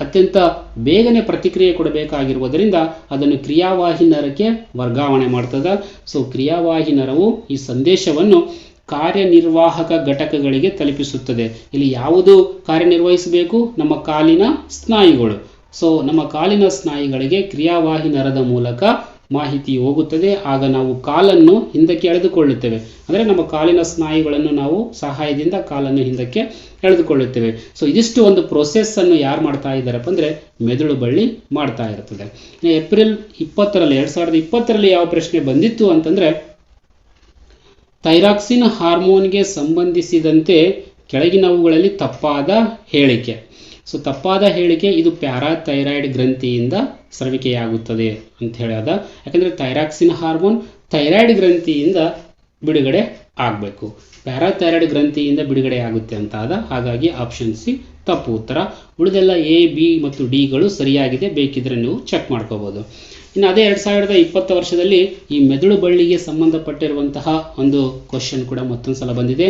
S1: ಅತ್ಯಂತ ಬೇಗನೆ ಪ್ರತಿಕ್ರಿಯೆ ಕೊಡಬೇಕಾಗಿರುವುದರಿಂದ ಅದನ್ನು ಕ್ರಿಯಾವಾಹಿನರಕ್ಕೆ ವರ್ಗಾವಣೆ ಮಾಡ್ತದೆ. ಸೊ ಕ್ರಿಯಾವಾಹಿನರವು ಈ ಸಂದೇಶವನ್ನು ಕಾರ್ಯನಿರ್ವಾಹಕ ಘಟಕಗಳಿಗೆ ತಲುಪಿಸುತ್ತದೆ. ಇಲ್ಲಿ ಯಾವುದು ಕಾರ್ಯನಿರ್ವಹಿಸಬೇಕು? ನಮ್ಮ ಕಾಲಿನ ಸ್ನಾಯುಗಳು. ಸೊ ನಮ್ಮ ಕಾಲಿನ ಸ್ನಾಯುಗಳಿಗೆ ಕ್ರಿಯಾವಾಹಿ ನರದ ಮೂಲಕ ಮಾಹಿತಿ ಹೋಗುತ್ತದೆ. ಆಗ ನಾವು ಕಾಲನ್ನು ಹಿಂದಕ್ಕೆ ಎಳೆದುಕೊಳ್ಳುತ್ತೇವೆ. ಅಂದರೆ ನಮ್ಮ ಕಾಲಿನ ಸ್ನಾಯುಗಳನ್ನು ನಾವು ಸಹಾಯದಿಂದ ಕಾಲನ್ನು ಹಿಂದಕ್ಕೆ ಎಳೆದುಕೊಳ್ಳುತ್ತೇವೆ. ಸೊ ಇದಿಷ್ಟು ಒಂದು ಪ್ರೊಸೆಸ್ಸನ್ನು ಯಾರು ಮಾಡ್ತಾ ಇದ್ದಾರಪ್ಪ ಅಂದರೆ ಮೆದುಳು ಬಳ್ಳಿ ಮಾಡ್ತಾ ಇರ್ತದೆ. ಏಪ್ರಿಲ್ ಇಪ್ಪತ್ತರಲ್ಲಿ, ಎರಡು ಸಾವಿರದ ಇಪ್ಪತ್ತರಲ್ಲಿ ಯಾವ ಪ್ರಶ್ನೆ ಬಂದಿತ್ತು ಅಂತಂದರೆ ಥೈರಾಕ್ಸಿನ್ ಹಾರ್ಮೋನ್ಗೆ ಸಂಬಂಧಿಸಿದಂತೆ ಕೆಳಗಿನವುಗಳಲ್ಲಿ ತಪ್ಪಾದ ಹೇಳಿಕೆ. ಸೊ ತಪ್ಪಾದ ಹೇಳಿಕೆ ಇದು ಪ್ಯಾರಾಥೈರಾಯ್ಡ್ ಗ್ರಂಥಿಯಿಂದ ಸ್ರವಿಕೆಯಾಗುತ್ತದೆ ಅಂತ ಹೇಳದ. ಯಾಕಂದರೆ ಥೈರಾಕ್ಸಿನ್ ಹಾರ್ಮೋನ್ ಥೈರಾಯ್ಡ್ ಗ್ರಂಥಿಯಿಂದ ಬಿಡುಗಡೆ ಆಗಬೇಕು. ಪ್ಯಾರಾಥೈರಾಯ್ಡ್ ಗ್ರಂಥಿಯಿಂದ ಬಿಡುಗಡೆ ಆಗುತ್ತೆ ಅಂತ ಆದ ಹಾಗಾಗಿ ಆಪ್ಷನ್ ಸಿ ತಪ್ಪು ಉತ್ತರ. ಉಳಿದೆಲ್ಲ ಎ, ಬಿ ಮತ್ತು ಡಿಗಳು ಸರಿಯಾಗಿದೆ, ಬೇಕಿದ್ರೆ ನೀವು ಚೆಕ್ ಮಾಡ್ಕೋಬೋದು. ಇನ್ನು ಅದೇ ಎರಡು ಸಾವಿರದ ಇಪ್ಪತ್ತು ವರ್ಷದಲ್ಲಿ ಈ ಮೆದುಳು ಬಳ್ಳಿಗೆ ಸಂಬಂಧಪಟ್ಟಿರುವಂತಹ ಒಂದು ಕ್ವಶನ್ ಕೂಡ ಮತ್ತೊಂದು ಸಲ ಬಂದಿದೆ.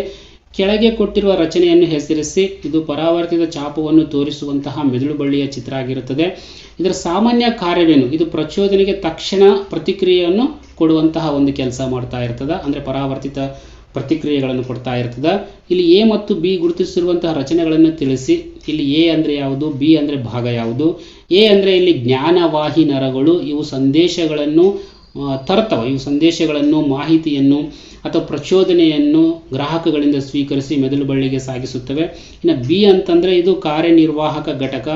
S1: ಕೆಳಗೆ ಕೊಟ್ಟಿರುವ ರಚನೆಯನ್ನು ಹೆಸರಿಸಿ, ಇದು ಪರಾವರ್ತಿತ ಚಾಪವನ್ನು ತೋರಿಸುವಂತಹ ಮೆದುಳು ಬಳ್ಳಿಯ ಚಿತ್ರ ಆಗಿರುತ್ತದೆ. ಇದರ ಸಾಮಾನ್ಯ ಕಾರ್ಯವೇನು? ಇದು ಪ್ರಚೋದನೆಗೆ ತಕ್ಷಣ ಪ್ರತಿಕ್ರಿಯೆಯನ್ನು ಕೊಡುವಂತಹ ಒಂದು ಕೆಲಸ ಮಾಡ್ತಾ ಇರ್ತದೆ, ಅಂದರೆ ಪರಾವರ್ತಿತ ಪ್ರತಿಕ್ರಿಯೆಗಳನ್ನು ಕೊಡ್ತಾ ಇರ್ತದೆ. ಇಲ್ಲಿ ಎ ಮತ್ತು ಬಿ ಗುರುತಿಸಿರುವಂತಹ ರಚನೆಗಳನ್ನು ತಿಳಿಸಿ ಇಲ್ಲಿ ಎ ಅಂದರೆ ಯಾವುದು, ಬಿ ಅಂದರೆ ಭಾಗ ಯಾವುದು? ಎ ಅಂದರೆ ಇಲ್ಲಿ ಜ್ಞಾನವಾಹಿ ನರಗಳು, ಇವು ಸಂದೇಶಗಳನ್ನು ತರ್ತವ, ಇವು ಸಂದೇಶಗಳನ್ನು, ಮಾಹಿತಿಯನ್ನು ಅಥವಾ ಪ್ರಚೋದನೆಯನ್ನು ಗ್ರಾಹಕಗಳಿಂದ ಸ್ವೀಕರಿಸಿ ಮೆದುಳು ಬಳ್ಳಿಗೆ ಸಾಗಿಸುತ್ತವೆ. ಇನ್ನು ಬಿ ಅಂತಂದರೆ ಇದು ಕಾರ್ಯನಿರ್ವಾಹಕ ಘಟಕ,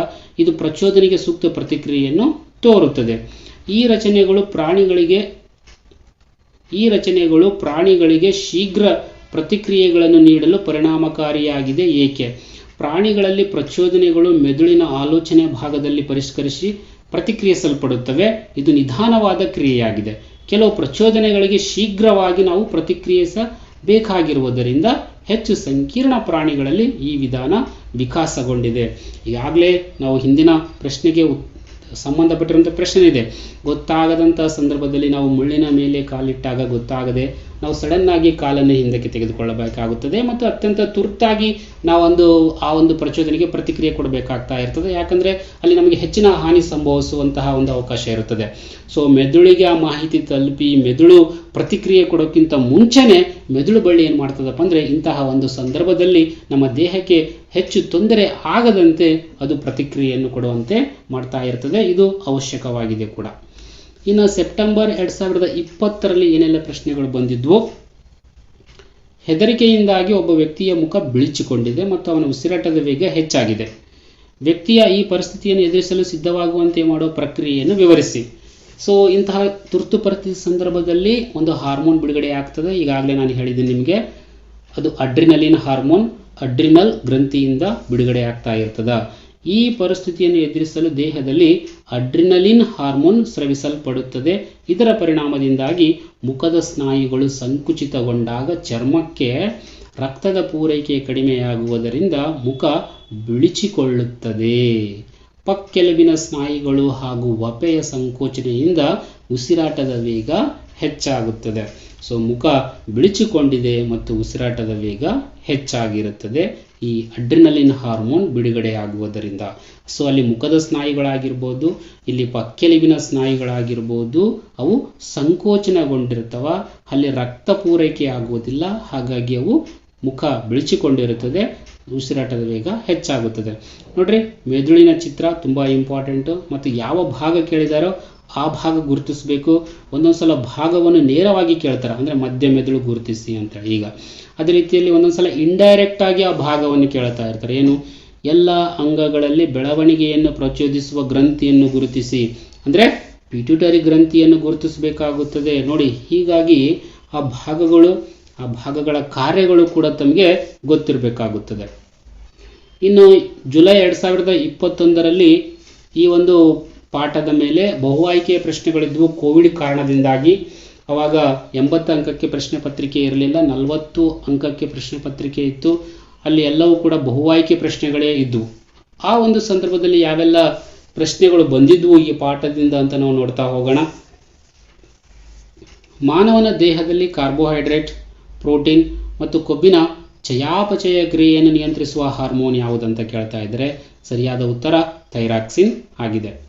S1: ಇದು ಪ್ರಚೋದನೆಗೆ ಸೂಕ್ತ ಪ್ರತಿಕ್ರಿಯೆಯನ್ನು ತೋರುತ್ತದೆ. ಈ ರಚನೆಗಳು ಪ್ರಾಣಿಗಳಿಗೆ, ಈ ರಚನೆಗಳು ಪ್ರಾಣಿಗಳಿಗೆ ಶೀಘ್ರ ಪ್ರತಿಕ್ರಿಯೆಗಳನ್ನು ನೀಡಲು ಪರಿಣಾಮಕಾರಿಯಾಗಿದೆ. ಏಕೆ? ಪ್ರಾಣಿಗಳಲ್ಲಿ ಪ್ರಚೋದನೆಗಳು ಮೆದುಳಿನ ಆಲೋಚನೆ ಭಾಗದಲ್ಲಿ ಪರಿಷ್ಕರಿಸಿ ಪ್ರತಿಕ್ರಿಯಿಸಲ್ಪಡುತ್ತವೆ. ಇದು ನಿಧಾನವಾದ ಕ್ರಿಯೆಯಾಗಿದೆ. ಕೆಲವು ಪ್ರಚೋದನೆಗಳಿಗೆ ಶೀಘ್ರವಾಗಿ ನಾವು ಪ್ರತಿಕ್ರಿಯಿಸಬೇಕಾಗಿರುವುದರಿಂದ ಹೆಚ್ಚು ಸಂಕೀರ್ಣ ಪ್ರಾಣಿಗಳಲ್ಲಿ ಈ ವಿಧಾನ ವಿಕಾಸಗೊಂಡಿದೆ. ಈಗಾಗಲೇ ನಾವು ಹಿಂದಿನ ಪ್ರಶ್ನೆಗೆ ಸಂಬಂಧಪಟ್ಟಿರುವಂಥ ಪ್ರಶ್ನೆ ಇದೆ ಗೊತ್ತಾಗದಂಥ ಸಂದರ್ಭದಲ್ಲಿ ನಾವು ಮುಳ್ಳಿನ ಮೇಲೆ ಕಾಲಿಟ್ಟಾಗ ಗೊತ್ತಾಗದೆ ನಾವು ಸಡನ್ ಆಗಿ ಕಾಲನ್ನು ಹಿಂದಕ್ಕೆ ತೆಗೆದುಕೊಳ್ಳಬೇಕಾಗುತ್ತದೆ ಮತ್ತು ಅತ್ಯಂತ ತುರ್ತಾಗಿ ನಾವೊಂದು ಆ ಒಂದು ಪ್ರಚೋದನೆಗೆ ಪ್ರತಿಕ್ರಿಯೆ ಕೊಡಬೇಕಾಗ್ತಾ ಇರ್ತದೆ. ಯಾಕಂದರೆ ಅಲ್ಲಿ ನಮಗೆ ಹೆಚ್ಚಿನ ಹಾನಿ ಸಂಭವಿಸುವಂತಹ ಒಂದು ಅವಕಾಶ ಇರುತ್ತದೆ. ಸೊ ಮೆದುಳಿಗೆ ಆ ಮಾಹಿತಿ ತಲುಪಿ ಮೆದುಳು ಪ್ರತಿಕ್ರಿಯೆ ಕೊಡೋಕ್ಕಿಂತ ಮುಂಚೆನೆ ಮೆದುಳು ಬಳ್ಳಿ ಏನು ಮಾಡ್ತದಪ್ಪ ಅಂದರೆ ಇಂತಹ ಒಂದು ಸಂದರ್ಭದಲ್ಲಿ ನಮ್ಮ ದೇಹಕ್ಕೆ ಹೆಚ್ಚು ತೊಂದರೆ ಆಗದಂತೆ ಅದು ಪ್ರತಿಕ್ರಿಯೆಯನ್ನು ಕೊಡುವಂತೆ ಮಾಡ್ತಾ ಇರ್ತದೆ. ಇದು ಅವಶ್ಯಕವಾಗಿದೆ ಕೂಡ. ಇನ್ನು ಸೆಪ್ಟೆಂಬರ್ ಎರಡು ಸಾವಿರದ ಇಪ್ಪತ್ತರಲ್ಲಿ ಏನೆಲ್ಲ ಪ್ರಶ್ನೆಗಳು ಬಂದಿದ್ವು, ಹೆದರಿಕೆಯಿಂದಾಗಿ ಒಬ್ಬ ವ್ಯಕ್ತಿಯ ಮುಖ ಬಿಳಿಚಿಕೊಂಡಿದೆ ಮತ್ತು ಅವನ ಉಸಿರಾಟದ ವೇಗ ಹೆಚ್ಚಾಗಿದೆ. ವ್ಯಕ್ತಿಯ ಈ ಪರಿಸ್ಥಿತಿಯನ್ನು ಎದುರಿಸಲು ಸಿದ್ಧವಾಗುವಂತೆ ಮಾಡುವ ಪ್ರಕ್ರಿಯೆಯನ್ನು ವಿವರಿಸಿ. ಸೊ ಇಂತಹ ತುರ್ತು ಪರಿಸ್ಥಿತಿ ಸಂದರ್ಭದಲ್ಲಿ ಒಂದು ಹಾರ್ಮೋನ್ ಬಿಡುಗಡೆ ಆಗ್ತದೆ. ಈಗಾಗಲೇ ನಾನು ಹೇಳಿದ್ದೀನಿ ನಿಮಗೆ, ಅದು ಅಡ್ರಿನಲಿನ್ ಹಾರ್ಮೋನ್, ಅಡ್ರಿನಲ್ ಗ್ರಂಥಿಯಿಂದ ಬಿಡುಗಡೆ ಆಗ್ತಾ ಇರ್ತದ. ಈ ಪರಿಸ್ಥಿತಿಯನ್ನು ಎದುರಿಸಲು ದೇಹದಲ್ಲಿ ಅಡ್ರಿನಲಿನ್ ಹಾರ್ಮೋನ್ ಸ್ರವಿಸಲ್ಪಡುತ್ತದೆ. ಇದರ ಪರಿಣಾಮದಿಂದಾಗಿ ಮುಖದ ಸ್ನಾಯುಗಳು ಸಂಕುಚಿತಗೊಂಡಾಗ ಚರ್ಮಕ್ಕೆ ರಕ್ತದ ಪೂರೈಕೆ ಕಡಿಮೆಯಾಗುವುದರಿಂದ ಮುಖ ಬಿಳಿಚಿಕೊಳ್ಳುತ್ತದೆ. ಪಕ್ಕೆಲುಬಿನ ಸ್ನಾಯುಗಳು ಹಾಗೂ ವಪೆಯ ಸಂಕೋಚನೆಯಿಂದ ಉಸಿರಾಟದ ವೇಗ ಹೆಚ್ಚಾಗುತ್ತದೆ. ಸೊ, ಮುಖ ಬಿಳಿಚಿಕೊಂಡಿದೆ ಮತ್ತು ಉಸಿರಾಟದ ವೇಗ ಹೆಚ್ಚಾಗಿರುತ್ತದೆ. ಈ ಅಡ್ರಿನಲಿನ್ ಹಾರ್ಮೋನ್ ಬಿಡುಗಡೆಯಾಗುವುದರಿಂದ. ಸೊ ಅಲ್ಲಿ ಮುಖದ ಸ್ನಾಯುಗಳಾಗಿರ್ಬೋದು, ಇಲ್ಲಿ ಪಕ್ಕೆಲುಬಿನ ಸ್ನಾಯುಗಳಾಗಿರ್ಬೋದು, ಅವು ಸಂಕೋಚನಗೊಂಡಿರ್ತವ ಅಲ್ಲಿ ರಕ್ತ ಪೂರೈಕೆ ಆಗುವುದಿಲ್ಲ, ಹಾಗಾಗಿ ಅವು ಮುಖ ಬಿಳಿಚಿಕೊಂಡಿರುತ್ತದೆ ಉಸಿರಾಟದ ವೇಗ ಹೆಚ್ಚಾಗುತ್ತದೆ. ನೋಡ್ರಿ, ಮೆದುಳಿನ ಚಿತ್ರ ತುಂಬಾ ಇಂಪಾರ್ಟೆಂಟು ಮತ್ತು ಯಾವ ಭಾಗ ಕೇಳಿದಾರೋ ಆ ಭಾಗ ಗುರುತಿಸಬೇಕು. ಒಂದೊಂದು ಸಲ ಭಾಗವನ್ನು ನೇರವಾಗಿ ಕೇಳ್ತಾರೆ. ಅಂದರೆ ಮಧ್ಯ ಮೆದುಳು ಗುರುತಿಸಿ ಅಂತೇಳಿ ಈಗ. ಅದೇ ರೀತಿಯಲ್ಲಿ ಒಂದೊಂದು ಸಲ ಇಂಡೈರೆಕ್ಟ್ ಆಗಿ ಆ ಭಾಗವನ್ನು ಕೇಳ್ತಾ ಇರ್ತಾರೆ. ಏನು? ಎಲ್ಲ ಅಂಗಗಳಲ್ಲಿ ಬೆಳವಣಿಗೆಯನ್ನು ಪ್ರಚೋದಿಸುವ ಗ್ರಂಥಿಯನ್ನು ಗುರುತಿಸಿ. ಅಂದರೆ ಪಿಟ್ಯೂಟರಿ ಗ್ರಂಥಿಯನ್ನು ಗುರುತಿಸಬೇಕಾಗುತ್ತದೆ. ನೋಡಿ, ಹೀಗಾಗಿ ಆ ಭಾಗಗಳು, ಆ ಭಾಗಗಳ ಕಾರ್ಯಗಳು ಕೂಡ ತಮಗೆ ಗೊತ್ತಿರಬೇಕಾಗುತ್ತದೆ. ಇನ್ನು ಜುಲೈ ಎರಡು ಸಾವಿರದ ಇಪ್ಪತ್ತೊಂದರಲ್ಲಿ ಈ ಒಂದು ಪಾಠದ ಮೇಲೆ ಬಹು ಆಯ್ಕೆಯ ಪ್ರಶ್ನೆಗಳಿದ್ವು ಕೋವಿಡ್ ಕಾರಣದಿಂದಾಗಿ ಅವಾಗ ಎಂಬತ್ತು ಅಂಕಕ್ಕೆ ಪ್ರಶ್ನೆ ಪತ್ರಿಕೆ ಇರಲಿಲ್ಲ. ನಲವತ್ತು ಅಂಕಕ್ಕೆ ಪ್ರಶ್ನೆ ಪತ್ರಿಕೆ ಇತ್ತು. ಅಲ್ಲಿ ಎಲ್ಲವೂ ಕೂಡ ಬಹು ಆಯ್ಕೆ ಪ್ರಶ್ನೆಗಳೇ ಇದ್ದವು. ಆ ಒಂದು ಸಂದರ್ಭದಲ್ಲಿ ಯಾವೆಲ್ಲ ಪ್ರಶ್ನೆಗಳು ಬಂದಿದ್ವು ಈ ಪಾಠದಿಂದ ಅಂತ ನಾವು ನೋಡ್ತಾ ಹೋಗೋಣ. ಮಾನವನ ದೇಹದಲ್ಲಿ ಕಾರ್ಬೋಹೈಡ್ರೇಟ್, ಪ್ರೋಟೀನ್ ಮತ್ತು ಕೊಬ್ಬಿನ ಚಯಾಪಚಯ ಕ್ರಿಯೆಯನ್ನು ನಿಯಂತ್ರಿಸುವ ಹಾರ್ಮೋನ್ ಯಾವುದಂತ ಕೇಳ್ತಾ ಇದ್ದರೆ ಸರಿಯಾದ ಉತ್ತರ ಥೈರಾಕ್ಸಿನ್ ಆಗಿದೆ.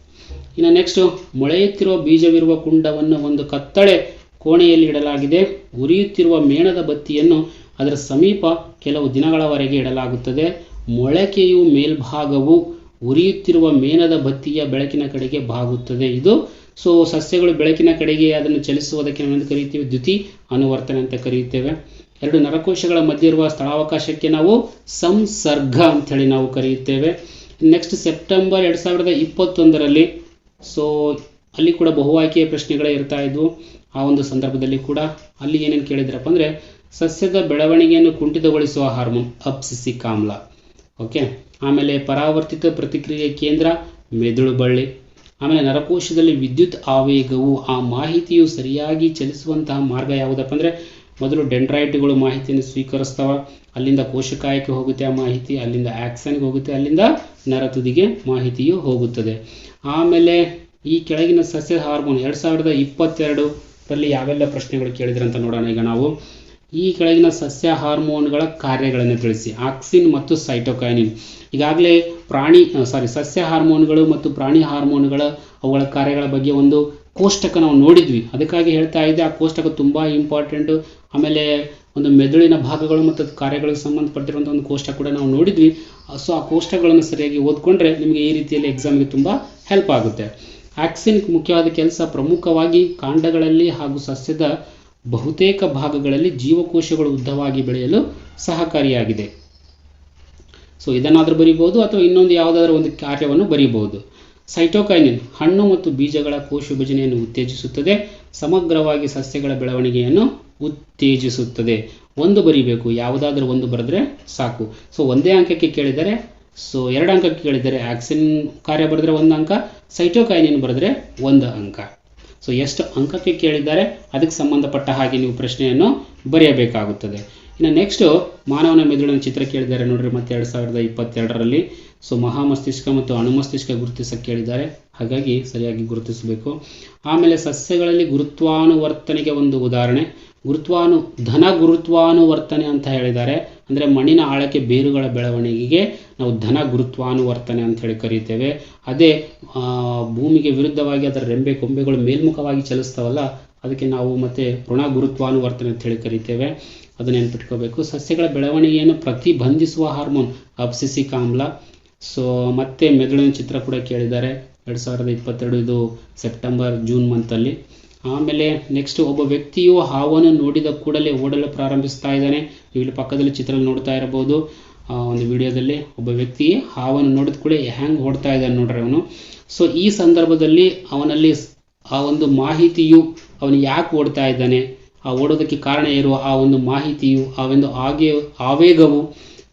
S1: ಇನ್ನು ನೆಕ್ಸ್ಟು ಮೊಳೆಯುತ್ತಿರುವ ಬೀಜವಿರುವ ಕುಂಡವನ್ನು ಒಂದು ಕತ್ತಳೆ ಕೋಣೆಯಲ್ಲಿ ಇಡಲಾಗಿದೆ. ಉರಿಯುತ್ತಿರುವ ಮೇಣದ ಬತ್ತಿಯನ್ನು ಅದರ ಸಮೀಪ ಕೆಲವು ದಿನಗಳವರೆಗೆ ಇಡಲಾಗುತ್ತದೆ. ಮೊಳಕೆಯು ಮೇಲ್ಭಾಗವು ಉರಿಯುತ್ತಿರುವ ಮೇಣದ ಬತ್ತಿಯ ಬೆಳಕಿನ ಕಡೆಗೆ ಬಾಗುತ್ತದೆ. ಇದು ಸೊ, ಸಸ್ಯಗಳು ಬೆಳಕಿನ ಕಡೆಗೆ ಅದನ್ನು ಚಲಿಸುವುದಕ್ಕೆ ನಾವೆಂದು ಕರೀತೀವಿ ದ್ಯುತಿ ಅನುವರ್ತನೆ ಅಂತ ಕರೆಯುತ್ತೇವೆ. ಎರಡು ನರಕೋಶಗಳ ಮಧ್ಯೆ ಇರುವ ಸ್ಥಳಾವಕಾಶಕ್ಕೆ ನಾವು ಸಂಸರ್ಗ ಅಂಥೇಳಿ ನಾವು ಕರೆಯುತ್ತೇವೆ. ನೆಕ್ಸ್ಟ್ ಸೆಪ್ಟೆಂಬರ್ ಎರಡು ಸಾವಿರದ ಇಪ್ಪತ್ತೊಂದರಲ್ಲಿ ಸೊ ಅಲ್ಲಿ ಕೂಡ ಬಹು ಆಯ್ಕೆಯ ಪ್ರಶ್ನೆಗಳೇ ಇರ್ತಾ ಇದ್ವು. ಆ ಒಂದು ಸಂದರ್ಭದಲ್ಲಿ ಕೂಡ ಅಲ್ಲಿ ಏನೇನು ಕೇಳಿದ್ರಪ್ಪ ಅಂದರೆ, ಸಸ್ಯದ ಬೆಳವಣಿಗೆಯನ್ನು ಕುಂಠಿತಗೊಳಿಸುವ ಹಾರ್ಮೋನ್ ಅಪ್ಸಿಸಿಕ್ ಆಮ್ಲ ಓಕೆ ಆಮೇಲೆ ಪರಾವರ್ತಿತ ಪ್ರತಿಕ್ರಿಯೆ ಕೇಂದ್ರ ಮೆದುಳು ಬಳ್ಳಿ. ಆಮೇಲೆ ನರಕೋಶದಲ್ಲಿ ವಿದ್ಯುತ್ ಆವೇಗವು ಆ ಮಾಹಿತಿಯು ಸರಿಯಾಗಿ ಚಲಿಸುವಂತಹ ಮಾರ್ಗ ಯಾವುದಪ್ಪ ಅಂದರೆ ಮೊದಲು ಡೆಂಡ್ರೈಟ್ಗಳು ಮಾಹಿತಿಯನ್ನು ಸ್ವೀಕರಿಸ್ತಾವ, ಅಲ್ಲಿಂದ ಕೋಶಕಾಯಕ್ಕೆ ಹೋಗುತ್ತೆ ಆ ಮಾಹಿತಿ, ಅಲ್ಲಿಂದ ಆಕ್ಸನ್ಗೆ ಹೋಗುತ್ತೆ, ಅಲ್ಲಿಂದ ನರತುದಿಗೆ ಮಾಹಿತಿಯು ಹೋಗುತ್ತದೆ. ಆಮೇಲೆ ಈ ಕೆಳಗಿನ ಸಸ್ಯ ಹಾರ್ಮೋನ್ ಎರಡು ಸಾವಿರದ ಇಪ್ಪತ್ತೆರಡರಲ್ಲಿ ಯಾವೆಲ್ಲ ಪ್ರಶ್ನೆಗಳು ಕೇಳಿದ್ರಂತ ನೋಡೋಣ ಈಗ ನಾವು. ಈ ಕೆಳಗಿನ ಸಸ್ಯ ಹಾರ್ಮೋನ್ಗಳ ಕಾರ್ಯಗಳನ್ನು ತಿಳಿಸಿ. ಆಕ್ಸಿನ್ ಮತ್ತು ಸೈಟೋಕೈನಿನ್. ಈಗಾಗಲೇ ಪ್ರಾಣಿ, ಸಾರಿ, ಸಸ್ಯ ಹಾರ್ಮೋನ್ಗಳು ಮತ್ತು ಪ್ರಾಣಿ ಹಾರ್ಮೋನ್ಗಳ ಅವುಗಳ ಕಾರ್ಯಗಳ ಬಗ್ಗೆ ಒಂದು ಕೋಷ್ಟಕ ನಾವು ನೋಡಿದ್ವಿ. ಅದಕ್ಕಾಗಿ ಹೇಳ್ತಾ ಇದ್ದೆ, ಆ ಕೋಷ್ಟಕ ತುಂಬ ಇಂಪಾರ್ಟೆಂಟು. ಆಮೇಲೆ ಒಂದು ಮೆದುಳಿನ ಭಾಗಗಳು ಮತ್ತು ಕಾರ್ಯಗಳಿಗೆ ಸಂಬಂಧಪಟ್ಟಿರುವಂಥ ಒಂದು ಕೋಷ್ಟ ಕೂಡ ನಾವು ನೋಡಿದ್ವಿ. ಸೊ ಆ ಕೋಷ್ಟಗಳನ್ನು ಸರಿಯಾಗಿ ಓದ್ಕೊಂಡ್ರೆ ನಿಮಗೆ ಈ ರೀತಿಯಲ್ಲಿ ಎಕ್ಸಾಮ್ಗೆ ತುಂಬ ಹೆಲ್ಪ್ ಆಗುತ್ತೆ. ಆಕ್ಸಿನ್ ಮುಖ್ಯವಾದ ಕೆಲಸ ಪ್ರಮುಖವಾಗಿ ಕಾಂಡಗಳಲ್ಲಿ ಹಾಗೂ ಸಸ್ಯದ ಬಹುತೇಕ ಭಾಗಗಳಲ್ಲಿ ಜೀವಕೋಶಗಳು ಉದ್ದವಾಗಿ ಬೆಳೆಯಲು ಸಹಕಾರಿಯಾಗಿದೆ. ಸೊ ಇದನ್ನಾದರೂ ಬರಿಬೋದು ಅಥವಾ ಇನ್ನೊಂದು ಯಾವುದಾದ್ರೂ ಒಂದು ಕಾರ್ಯವನ್ನು ಬರೀಬಹುದು. ಸೈಟೋಕೈನಿನ್ ಹಣ್ಣು ಮತ್ತು ಬೀಜಗಳ ಕೋಶ ವಿಭಜನೆಯನ್ನು ಉತ್ತೇಜಿಸುತ್ತದೆ. ಸಮಗ್ರವಾಗಿ ಸಸ್ಯಗಳ ಬೆಳವಣಿಗೆಯನ್ನು ಉತ್ತೇಜಿಸುತ್ತದೆ. ಒಂದು ಬರಿಬೇಕು, ಯಾವುದಾದ್ರೂ ಒಂದು ಬರೆದ್ರೆ ಸಾಕು. ಸೊ ಒಂದೇ ಅಂಕಕ್ಕೆ ಕೇಳಿದರೆ ಸೊ ಎರಡು ಅಂಕಕ್ಕೆ ಕೇಳಿದರೆ ಆಕ್ಸಿನ್ ಕಾರ್ಯ ಬರೆದ್ರೆ ಒಂದು ಅಂಕ, ಸೈಟೋಕೈನಿನ್ ಬರೆದ್ರೆ ಒಂದು ಅಂಕ. ಸೊ ಎಷ್ಟು ಅಂಕಕ್ಕೆ ಕೇಳಿದ್ದಾರೆ, ಅದಕ್ಕೆ ಸಂಬಂಧಪಟ್ಟ ಹಾಗೆ ನೀವು ಪ್ರಶ್ನೆಯನ್ನು ಬರೆಯಬೇಕಾಗುತ್ತದೆ. ಇನ್ನು ನೆಕ್ಸ್ಟು ಮಾನವನ ಮೆದುಳಿನ ಚಿತ್ರ ಕೇಳಿದ್ದಾರೆ ನೋಡ್ರಿ ಮತ್ತೆ ಎರಡು ಸಾವಿರದ ಇಪ್ಪತ್ತೆರಡರಲ್ಲಿ. ಸೊ ಮಹಾಮಸ್ತಿಷ್ಕ ಮತ್ತು ಅಣುಮಸ್ತಿಷ್ಕ ಗುರುತಿಸಕ್ಕೆ ಕೇಳಿದ್ದಾರೆ. ಹಾಗಾಗಿ ಸರಿಯಾಗಿ ಗುರುತಿಸಬೇಕು. ಆಮೇಲೆ ಸಸ್ಯಗಳಲ್ಲಿ ಗುರುತ್ವಾನುವರ್ತನೆಗೆ ಒಂದು ಉದಾಹರಣೆ. ಗುರುತ್ವಾನು, ಧನ ಗುರುತ್ವಾನುವರ್ತನೆ ಅಂತ ಹೇಳಿದ್ದಾರೆ. ಅಂದರೆ ಮಣ್ಣಿನ ಆಳಕ್ಕೆ ಬೇರುಗಳ ಬೆಳವಣಿಗೆಗೆ ನಾವು ಧನ ಗುರುತ್ವಾನುವರ್ತನೆ ಅಂತ ಹೇಳಿ ಕರೀತೇವೆ. ಅದೇ ಭೂಮಿಗೆ ವಿರುದ್ಧವಾಗಿ ಅದರ ರೆಂಬೆ ಕೊಂಬೆಗಳು ಮೇಲ್ಮುಖವಾಗಿ ಚಲಿಸ್ತಾವಲ್ಲ, ಅದಕ್ಕೆ ನಾವು ಮತ್ತೆ ಋಣ ಗುರುತ್ವಾನುವರ್ತನೆ ಅಂತ ಹೇಳಿ ಕರಿತೇವೆ. ಅದನ್ನ ನೆನ್ಪಿಟ್ಕೋಬೇಕು. ಸಸ್ಯಗಳ ಬೆಳವಣಿಗೆಯನ್ನು ಪ್ರತಿಬಂಧಿಸುವ ಹಾರ್ಮೋನ್ ಅಪ್ಸಿಸಿಕ್ ಆಮ್ಲ ಸೊ ಮತ್ತೆ ಮೆದುಳಿನ ಚಿತ್ರ ಕೂಡ ಕೇಳಿದ್ದಾರೆ. ಎರಡು ಸಾವಿರದ ಇಪ್ಪತ್ತೆರಡು ಇದು ಸೆಪ್ಟೆಂಬರ್ ಜೂನ್ ಮಂತಲ್ಲಿ ಆಮೇಲೆ ನೆಕ್ಸ್ಟ್ ಒಬ್ಬ ವ್ಯಕ್ತಿಯು ಹಾವನ್ನು ನೋಡಿದ ಕೂಡಲೇ ಓಡಲು ಪ್ರಾರಂಭಿಸ್ತಾ ಇದ್ದಾನೆ. ಇಲ್ಲಿ ಪಕ್ಕದಲ್ಲಿ ಚಿತ್ರ ನೋಡ್ತಾ ಇರಬಹುದು. ಒಂದು ವಿಡಿಯೋದಲ್ಲಿ ಒಬ್ಬ ವ್ಯಕ್ತಿ ಹಾವನ್ನು ನೋಡಿದ ಕೂಡಲೇ ಹ್ಯಾಂಗ್ ಓಡ್ತಾ ಇದ್ದಾನೆ ನೋಡ್ರಿ ಅವನು. ಸೊ ಈ ಸಂದರ್ಭದಲ್ಲಿ ಅವನಲ್ಲಿ ಆ ಒಂದು ಮಾಹಿತಿಯು ಅವನು ಯಾಕೆ ಓಡ್ತಾ ಇದ್ದಾನೆ? ಆ ಓಡೋದಕ್ಕೆ ಕಾರಣ ಇರುವ ಆ ಒಂದು ಮಾಹಿತಿಯು ಆ ಒಂದು ಆಗೇ, ಆವೇಗವು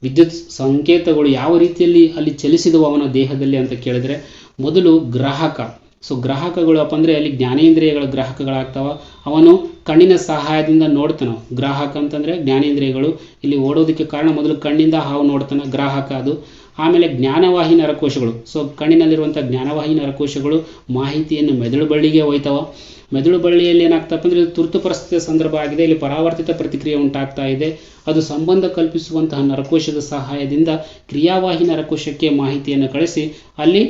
S1: ವಿದ್ಯುತ್ ಸಂಕೇತಗಳು ಯಾವ ರೀತಿಯಲ್ಲಿ ಅಲ್ಲಿ ಚಲಿಸಿದವು ಅವನ ದೇಹದಲ್ಲಿ ಅಂತ ಕೇಳಿದ್ರೆ, ಮೊದಲು ಗ್ರಾಹಕ. ಸೊ ಗ್ರಾಹಕಗಳು ಅಪ್ಪ ಅಂದರೆ ಅಲ್ಲಿ ಜ್ಞಾನೇಂದ್ರಿಯಗಳ ಗ್ರಾಹಕಗಳಾಗ್ತಾವ. ಅವನು ಕಣ್ಣಿನ ಸಹಾಯದಿಂದ ನೋಡ್ತಾನೆ ಗ್ರಾಹಕ ಅಂತಂದರೆ ಜ್ಞಾನೇಂದ್ರಿಯಗಳು. ಇಲ್ಲಿ ಓಡೋದಕ್ಕೆ ಕಾರಣ ಮೊದಲು ಕಣ್ಣಿಂದ ಹಾವು ನೋಡ್ತಾನೆ, ಗ್ರಾಹಕ ಅದು. ಆಮೇಲೆ ಜ್ಞಾನವಾಹಿ ನರಕೋಶಗಳು. ಸೊ ಕಣ್ಣಿನಲ್ಲಿರುವಂಥ ಜ್ಞಾನವಾಹಿ ನರಕೋಶಗಳು ಮಾಹಿತಿಯನ್ನು ಮೆದುಳು ಬಳ್ಳಿಗೆ ಒಯ್ತಾವ. ಮೆದುಳು ಬಳ್ಳಿಯಲ್ಲಿ ಏನಾಗ್ತಪ್ಪ ಅಂದರೆ ಇದು ತುರ್ತು ಪರಿಸ್ಥಿತಿಯ ಸಂದರ್ಭ ಆಗಿದೆ, ಇಲ್ಲಿ ಪರಾವರ್ತಿತ ಪ್ರತಿಕ್ರಿಯೆ ಉಂಟಾಗ್ತಾ ಇದೆ. ಅದು ಸಂಬಂಧ ಕಲ್ಪಿಸುವಂತಹ ನರಕೋಶದ ಸಹಾಯದಿಂದ ಕ್ರಿಯಾವಾಹಿ ನರಕೋಶಕ್ಕೆ ಮಾಹಿತಿಯನ್ನು ಕಳಿಸಿ, ಅಲ್ಲಿ,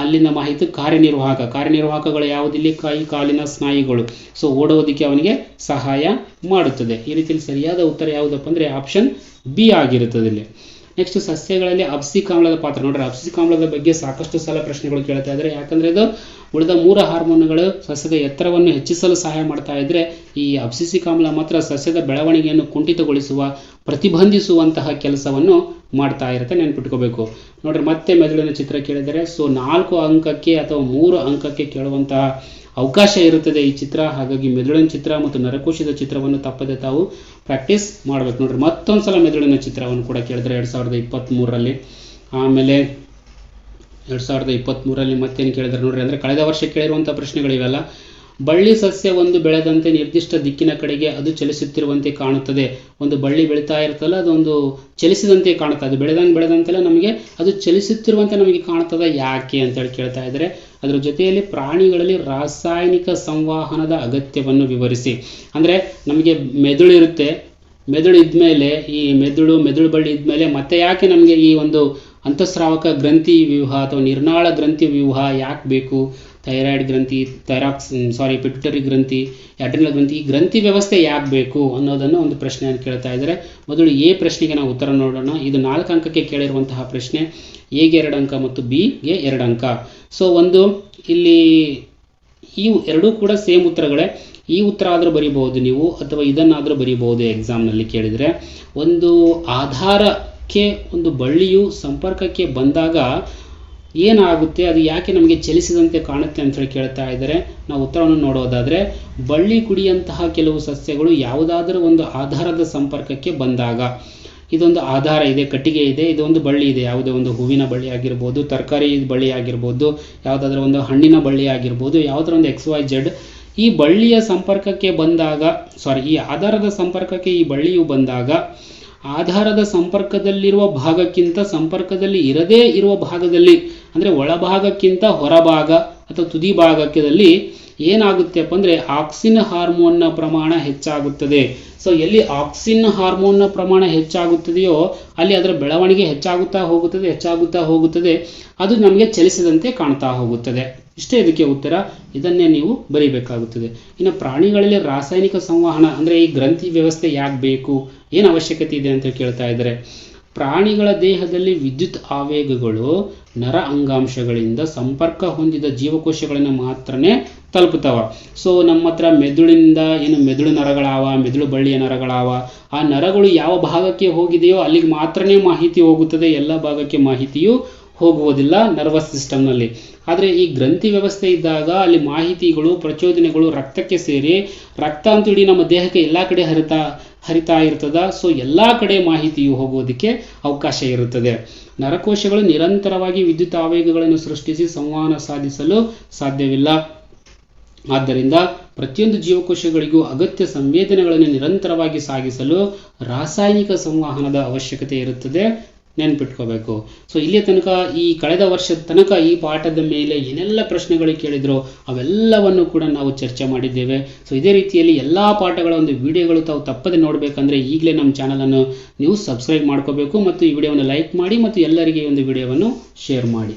S1: ಅಲ್ಲಿನ ಮಾಹಿತಿ ಕಾರ್ಯನಿರ್ವಾಹಕ. ಕಾರ್ಯನಿರ್ವಾಹಕಗಳು ಯಾವುದಿಲ್ಲ ಕೈ, ಕಾಲಿನ ಸ್ನಾಯುಗಳು. ಸೊ ಓಡೋದಕ್ಕೆ ಅವನಿಗೆ ಸಹಾಯ ಮಾಡುತ್ತದೆ. ಈ ರೀತಿಯಲ್ಲಿ ಸರಿಯಾದ ಉತ್ತರ ಯಾವುದಪ್ಪ ಅಂದರೆ ಆಪ್ಷನ್ ಬಿ ಆಗಿರುತ್ತದೆ ಇಲ್ಲಿ. ನೆಕ್ಸ್ಟ್ ಸಸ್ಯಗಳಲ್ಲಿ ಅಬ್ಸಿಕ್ ಪಾತ್ರ. ನೋಡ್ರಿ ಅಬ್ಸಿಕ್ ಆಮ್ಲದ ಬಗ್ಗೆ ಸಾಕಷ್ಟು ಸಲ ಪ್ರಶ್ನೆಗಳು ಕೇಳ್ತಾ ಇದ್ದಾರೆ ಯಾಕಂದ್ರೆ ಇದು ಉಳಿದ ಮೂರು ಹಾರ್ಮೋನ್ಗಳು ಸಸ್ಯದ ಎತ್ತರವನ್ನು ಹೆಚ್ಚಿಸಲು ಸಹಾಯ ಮಾಡ್ತಾ ಇದ್ರೆ ಈ ಅಬ್ಸಿಸಿಕ್ ಆಮ್ಲ ಮಾತ್ರ ಸಸ್ಯದ ಬೆಳವಣಿಗೆಯನ್ನು ಕುಂಠಿತಗೊಳಿಸುವ, ಪ್ರತಿಬಂಧಿಸುವಂತಹ ಕೆಲಸವನ್ನು ಮಾಡ್ತಾ ಇರುತ್ತೆ, ನೆನ್ಪಿಟ್ಕೋಬೇಕು. ನೋಡ್ರಿ, ಮತ್ತೆ ಮೆದುಳಿನ ಚಿತ್ರ ಕೇಳಿದರೆ, ಸೊ ನಾಲ್ಕು ಅಂಕಕ್ಕೆ ಅಥವಾ ಮೂರು ಅಂಕಕ್ಕೆ ಕೇಳುವಂತಹ ಅವಕಾಶ ಇರುತ್ತದೆ ಈ ಚಿತ್ರ. ಹಾಗಾಗಿ ಮೆದುಳಿನ ಚಿತ್ರ ಮತ್ತು ನರಕೋಶದ ಚಿತ್ರವನ್ನು ತಪ್ಪದೆ ತಾವು ಪ್ರಾಕ್ಟೀಸ್ ಮಾಡಬೇಕು. ನೋಡ್ರಿ ಮತ್ತೊಂದು ಸಲ ಮೆದುಳಿನ ಚಿತ್ರವನ್ನು ಕೂಡ ಕೇಳಿದ್ರೆ ಎರಡು ಸಾವಿರದ ಇಪ್ಪತ್ತ್ಮೂರರಲ್ಲಿ ಆಮೇಲೆ ಎರಡು ಸಾವಿರದ ಇಪ್ಪತ್ತ್ಮೂರರಲ್ಲಿ ಮತ್ತೇನು ಕೇಳಿದ್ರೆ ನೋಡ್ರಿ, ಅಂದರೆ ಕಳೆದ ವರ್ಷ ಕೇಳಿರುವಂಥ ಪ್ರಶ್ನೆಗಳಿವೆಲ್ಲ. ಬಳ್ಳಿ ಸಸ್ಯ ಒಂದು ಬೆಳೆದಂತೆ ನಿರ್ದಿಷ್ಟ ದಿಕ್ಕಿನ ಕಡೆಗೆ ಅದು ಚಲಿಸುತ್ತಿರುವಂತೆ ಕಾಣುತ್ತದೆ. ಒಂದು ಬಳ್ಳಿ ಬೆಳೀತಾ ಇರ್ತಲ್ಲ ಅದೊಂದು ಚಲಿಸಿದಂತೆ ಕಾಣುತ್ತೆ. ಅದು ಬೆಳೆದಂಗೆ ಬೆಳೆದಂತೆಲ್ಲ ನಮಗೆ ಅದು ಚಲಿಸುತ್ತಿರುವಂತೆ ನಮಗೆ ಕಾಣ್ತದೆ ಯಾಕೆ ಅಂತೇಳಿ ಕೇಳ್ತಾ ಇದ್ದಾರೆ ಅದರ ಜೊತೆಯಲ್ಲಿ ಪ್ರಾಣಿಗಳಲ್ಲಿ ರಾಸಾಯನಿಕ ಸಂವಹನದ ಅಗತ್ಯವನ್ನು ವಿವರಿಸಿ. ಅಂದರೆ ನಮಗೆ ಮೆದುಳು ಇರುತ್ತೆ. ಮೆದುಳು ಇದ್ಮೇಲೆ, ಈ ಮೆದುಳು ಮೆದುಳು ಬಳ್ಳಿ ಇದ್ಮೇಲೆ ಮತ್ತೆ ಯಾಕೆ ನಮಗೆ ಈ ಒಂದು ಅಂತಸ್ರಾವಕ ಗ್ರಂಥಿ ವ್ಯೂಹ ಅಥವಾ ನಿರ್ನಾಳ ಗ್ರಂಥಿ ವ್ಯೂಹ ಯಾಕೆ ಬೇಕು? ಥೈರಾಯ್ಡ್ ಗ್ರಂಥಿ, ಥೈರಾಕ್ಸ್ ಸಾರಿ ಪಿಟ್ಯುಟರಿ ಗ್ರಂಥಿ ಅಡ್ರಿನಲ್ ಗ್ರಂಥಿ, ಈ ಗ್ರಂಥಿ ವ್ಯವಸ್ಥೆ ಯಾಕೆ ಬೇಕು ಅನ್ನೋದನ್ನು ಒಂದು ಪ್ರಶ್ನೆಯನ್ನು ಕೇಳ್ತಾ ಇದ್ದಾರೆ ಮೊದಲು ಎ ಪ್ರಶ್ನೆಗೆ ನಾವು ಉತ್ತರ ನೋಡೋಣ. ಇದು ನಾಲ್ಕು ಅಂಕಕ್ಕೆ ಕೇಳಿರುವಂತಹ ಪ್ರಶ್ನೆ. ಎಗೆ ಎರಡು ಅಂಕ ಮತ್ತು ಬಿಗೆ ಎರಡು ಅಂಕ. ಸೊ ಒಂದು, ಇಲ್ಲಿ ಈ ಎರಡೂ ಕೂಡ ಸೇಮ್ ಉತ್ತರಗಳೇ. ಈ ಉತ್ತರ ಆದರೂ ಬರೀಬಹುದು ನೀವು, ಅಥವಾ ಇದನ್ನಾದರೂ ಬರೀಬಹುದು ಎಕ್ಸಾಮ್ನಲ್ಲಿ ಕೇಳಿದರೆ. ಒಂದು ಆಧಾರಕ್ಕೆ, ಒಂದು ಬಳ್ಳಿಯು ಸಂಪರ್ಕಕ್ಕೆ ಬಂದಾಗ ಏನಾಗುತ್ತೆ, ಅದು ಯಾಕೆ ನಮಗೆ ಚಲಿಸಿದಂತೆ ಕಾಣುತ್ತೆ ಅಂತ ಹೇಳಿ ಕೇಳ್ತಾ ಇದ್ದಾರೆ. ನಾವು ಉತ್ತರವನ್ನು ನೋಡೋದಾದರೆ, ಬಳ್ಳಿ ಕುಡಿಯಂತಹ ಕೆಲವು ಸಸ್ಯಗಳು ಯಾವುದಾದರೂ ಒಂದು ಆಧಾರದ ಸಂಪರ್ಕಕ್ಕೆ ಬಂದಾಗ, ಇದೊಂದು ಆಧಾರ ಇದೆ, ಕಟ್ಟಿಗೆ ಇದೆ, ಇದೊಂದು ಬಳ್ಳಿ ಇದೆ. ಯಾವುದೇ ಒಂದು ಹೂವಿನ ಬಳ್ಳಿ ಆಗಿರ್ಬೋದು, ತರಕಾರಿ ಬಳ್ಳಿ ಆಗಿರ್ಬೋದು, ಯಾವುದಾದ್ರೂ ಒಂದು ಹಣ್ಣಿನ ಬಳ್ಳಿ ಆಗಿರ್ಬೋದು, ಯಾವುದಾದ್ರೂ ಒಂದು ಎಕ್ಸ್ ವೈ ಜೆಡ್ ಈ ಬಳ್ಳಿಯ ಸಂಪರ್ಕಕ್ಕೆ ಬಂದಾಗ ಸಾರಿ ಈ ಆಧಾರದ ಸಂಪರ್ಕಕ್ಕೆ ಈ ಬಳ್ಳಿಯು ಬಂದಾಗ, ಆಧಾರದ ಸಂಪರ್ಕದಲ್ಲಿರುವ ಭಾಗಕ್ಕಿಂತ ಸಂಪರ್ಕದಲ್ಲಿ ಇರದೇ ಇರುವ ಭಾಗದಲ್ಲಿ ಅಂದರೆ ಒಳಭಾಗಕ್ಕಿಂತ ಹೊರಭಾಗ ಅಥವಾ ತುದಿ ಭಾಗಕ್ಕೆದಲ್ಲಿ ಏನಾಗುತ್ತೆಪ್ಪ ಅಂದರೆ ಆಕ್ಸಿನ್ ಹಾರ್ಮೋನ್ನ ಪ್ರಮಾಣ ಹೆಚ್ಚಾಗುತ್ತದೆ. ಸೊ ಎಲ್ಲಿ ಆಕ್ಸಿನ್ ಹಾರ್ಮೋನ್ನ ಪ್ರಮಾಣ ಹೆಚ್ಚಾಗುತ್ತದೆಯೋ ಅಲ್ಲಿ ಅದರ ಬೆಳವಣಿಗೆ ಹೆಚ್ಚಾಗುತ್ತಾ ಹೋಗುತ್ತದೆ ಹೆಚ್ಚಾಗುತ್ತಾ ಹೋಗುತ್ತದೆ. ಅದು ನಮಗೆ ಚಲಿಸದಂತೆ ಕಾಣ್ತಾ ಹೋಗುತ್ತದೆ. ಇಷ್ಟೇ ಇದಕ್ಕೆ ಉತ್ತರ, ಇದನ್ನೇ ನೀವು ಬರೀಬೇಕಾಗುತ್ತದೆ. ಇನ್ನು ಪ್ರಾಣಿಗಳಲ್ಲಿ ರಾಸಾಯನಿಕ ಸಂವಹನ ಅಂದರೆ ಈ ಗ್ರಂಥಿ ವ್ಯವಸ್ಥೆ ಯಾಕೆ ಬೇಕು, ಏನು ಅವಶ್ಯಕತೆ ಇದೆ ಅಂತ ಕೇಳ್ತಾ ಇದ್ದಾರೆ. ಪ್ರಾಣಿಗಳ ದೇಹದಲ್ಲಿ ವಿದ್ಯುತ್ ಆವೇಗಗಳು ನರ ಅಂಗಾಂಶಗಳಿಂದ ಸಂಪರ್ಕ ಹೊಂದಿದ ಜೀವಕೋಶಗಳನ್ನು ಮಾತ್ರನೇ ತಲುಪುತ್ತವೆ. ಸೊ ನಮ್ಮ ಹತ್ರ ಮೆದುಳಿಂದ ಏನು ಮೆದುಳು ನರಗಳಾವ, ಮೆದುಳು ಬಳ್ಳಿಯ ನರಗಳಾವ, ಆ ನರಗಳು ಯಾವ ಭಾಗಕ್ಕೆ ಹೋಗಿದೆಯೋ ಅಲ್ಲಿಗೆ ಮಾತ್ರನೇ ಮಾಹಿತಿ ಹೋಗುತ್ತದೆ. ಎಲ್ಲ ಭಾಗಕ್ಕೆ ಮಾಹಿತಿಯು ಹೋಗುವುದಿಲ್ಲ ನರ್ವಸ್ ಸಿಸ್ಟಮ್ನಲ್ಲಿ. ಆದರೆ ಈ ಗ್ರಂಥಿ ವ್ಯವಸ್ಥೆ ಇದ್ದಾಗ ಅಲ್ಲಿ ಮಾಹಿತಿಗಳು, ಪ್ರಚೋದನೆಗಳು ರಕ್ತಕ್ಕೆ ಸೇರಿ ರಕ್ತ ಅಂತೂ ಇಡೀ ನಮ್ಮ ದೇಹಕ್ಕೆ ಎಲ್ಲ ಕಡೆ ಹರಿತಾ ಹರಿತಾ ಇರ್ತದ. ಸೊ ಎಲ್ಲ ಕಡೆ ಮಾಹಿತಿಯು ಹೋಗೋದಕ್ಕೆ ಅವಕಾಶ ಇರುತ್ತದೆ. ನರಕೋಶಗಳು ನಿರಂತರವಾಗಿ ವಿದ್ಯುತ್ ಆವೇಗಗಳನ್ನು ಸೃಷ್ಟಿಸಿ ಸಂವಹನ ಸಾಧಿಸಲು ಸಾಧ್ಯವಿಲ್ಲ. ಆದ್ದರಿಂದ ಪ್ರತಿಯೊಂದು ಜೀವಕೋಶಗಳಿಗೂ ಅಗತ್ಯ ಸಂವೇದನೆಗಳನ್ನು ನಿರಂತರವಾಗಿ ಸಾಗಿಸಲು ರಾಸಾಯನಿಕ ಸಂವಹನದ ಅವಶ್ಯಕತೆ ಇರುತ್ತದೆ. ನೆನ್ಪಿಟ್ಕೋಬೇಕು. ಸೊ ಇಲ್ಲಿಯ ತನಕ ಈ ಕಳೆದ ವರ್ಷದ ತನಕ ಈ ಪಾಠದ ಮೇಲೆ ಏನೆಲ್ಲ ಪ್ರಶ್ನೆಗಳು ಕೇಳಿದ್ರು ಅವೆಲ್ಲವನ್ನು ಕೂಡ ನಾವು ಚರ್ಚೆ ಮಾಡಿದ್ದೇವೆ. ಸೊ ಇದೇ ರೀತಿಯಲ್ಲಿ ಎಲ್ಲ ಪಾಠಗಳ ಒಂದು ವಿಡಿಯೋಗಳು ತಾವು ತಪ್ಪದೆ ನೋಡಬೇಕಂದ್ರೆ ಈಗಲೇ ನಮ್ಮ ಚಾನಲನ್ನು ನೀವು ಸಬ್ಸ್ಕ್ರೈಬ್ ಮಾಡ್ಕೋಬೇಕು ಮತ್ತು ಈ ವಿಡಿಯೋವನ್ನು ಲೈಕ್ ಮಾಡಿ ಮತ್ತು ಎಲ್ಲರಿಗೆ ಒಂದು ವಿಡಿಯೋವನ್ನು ಶೇರ್ ಮಾಡಿ.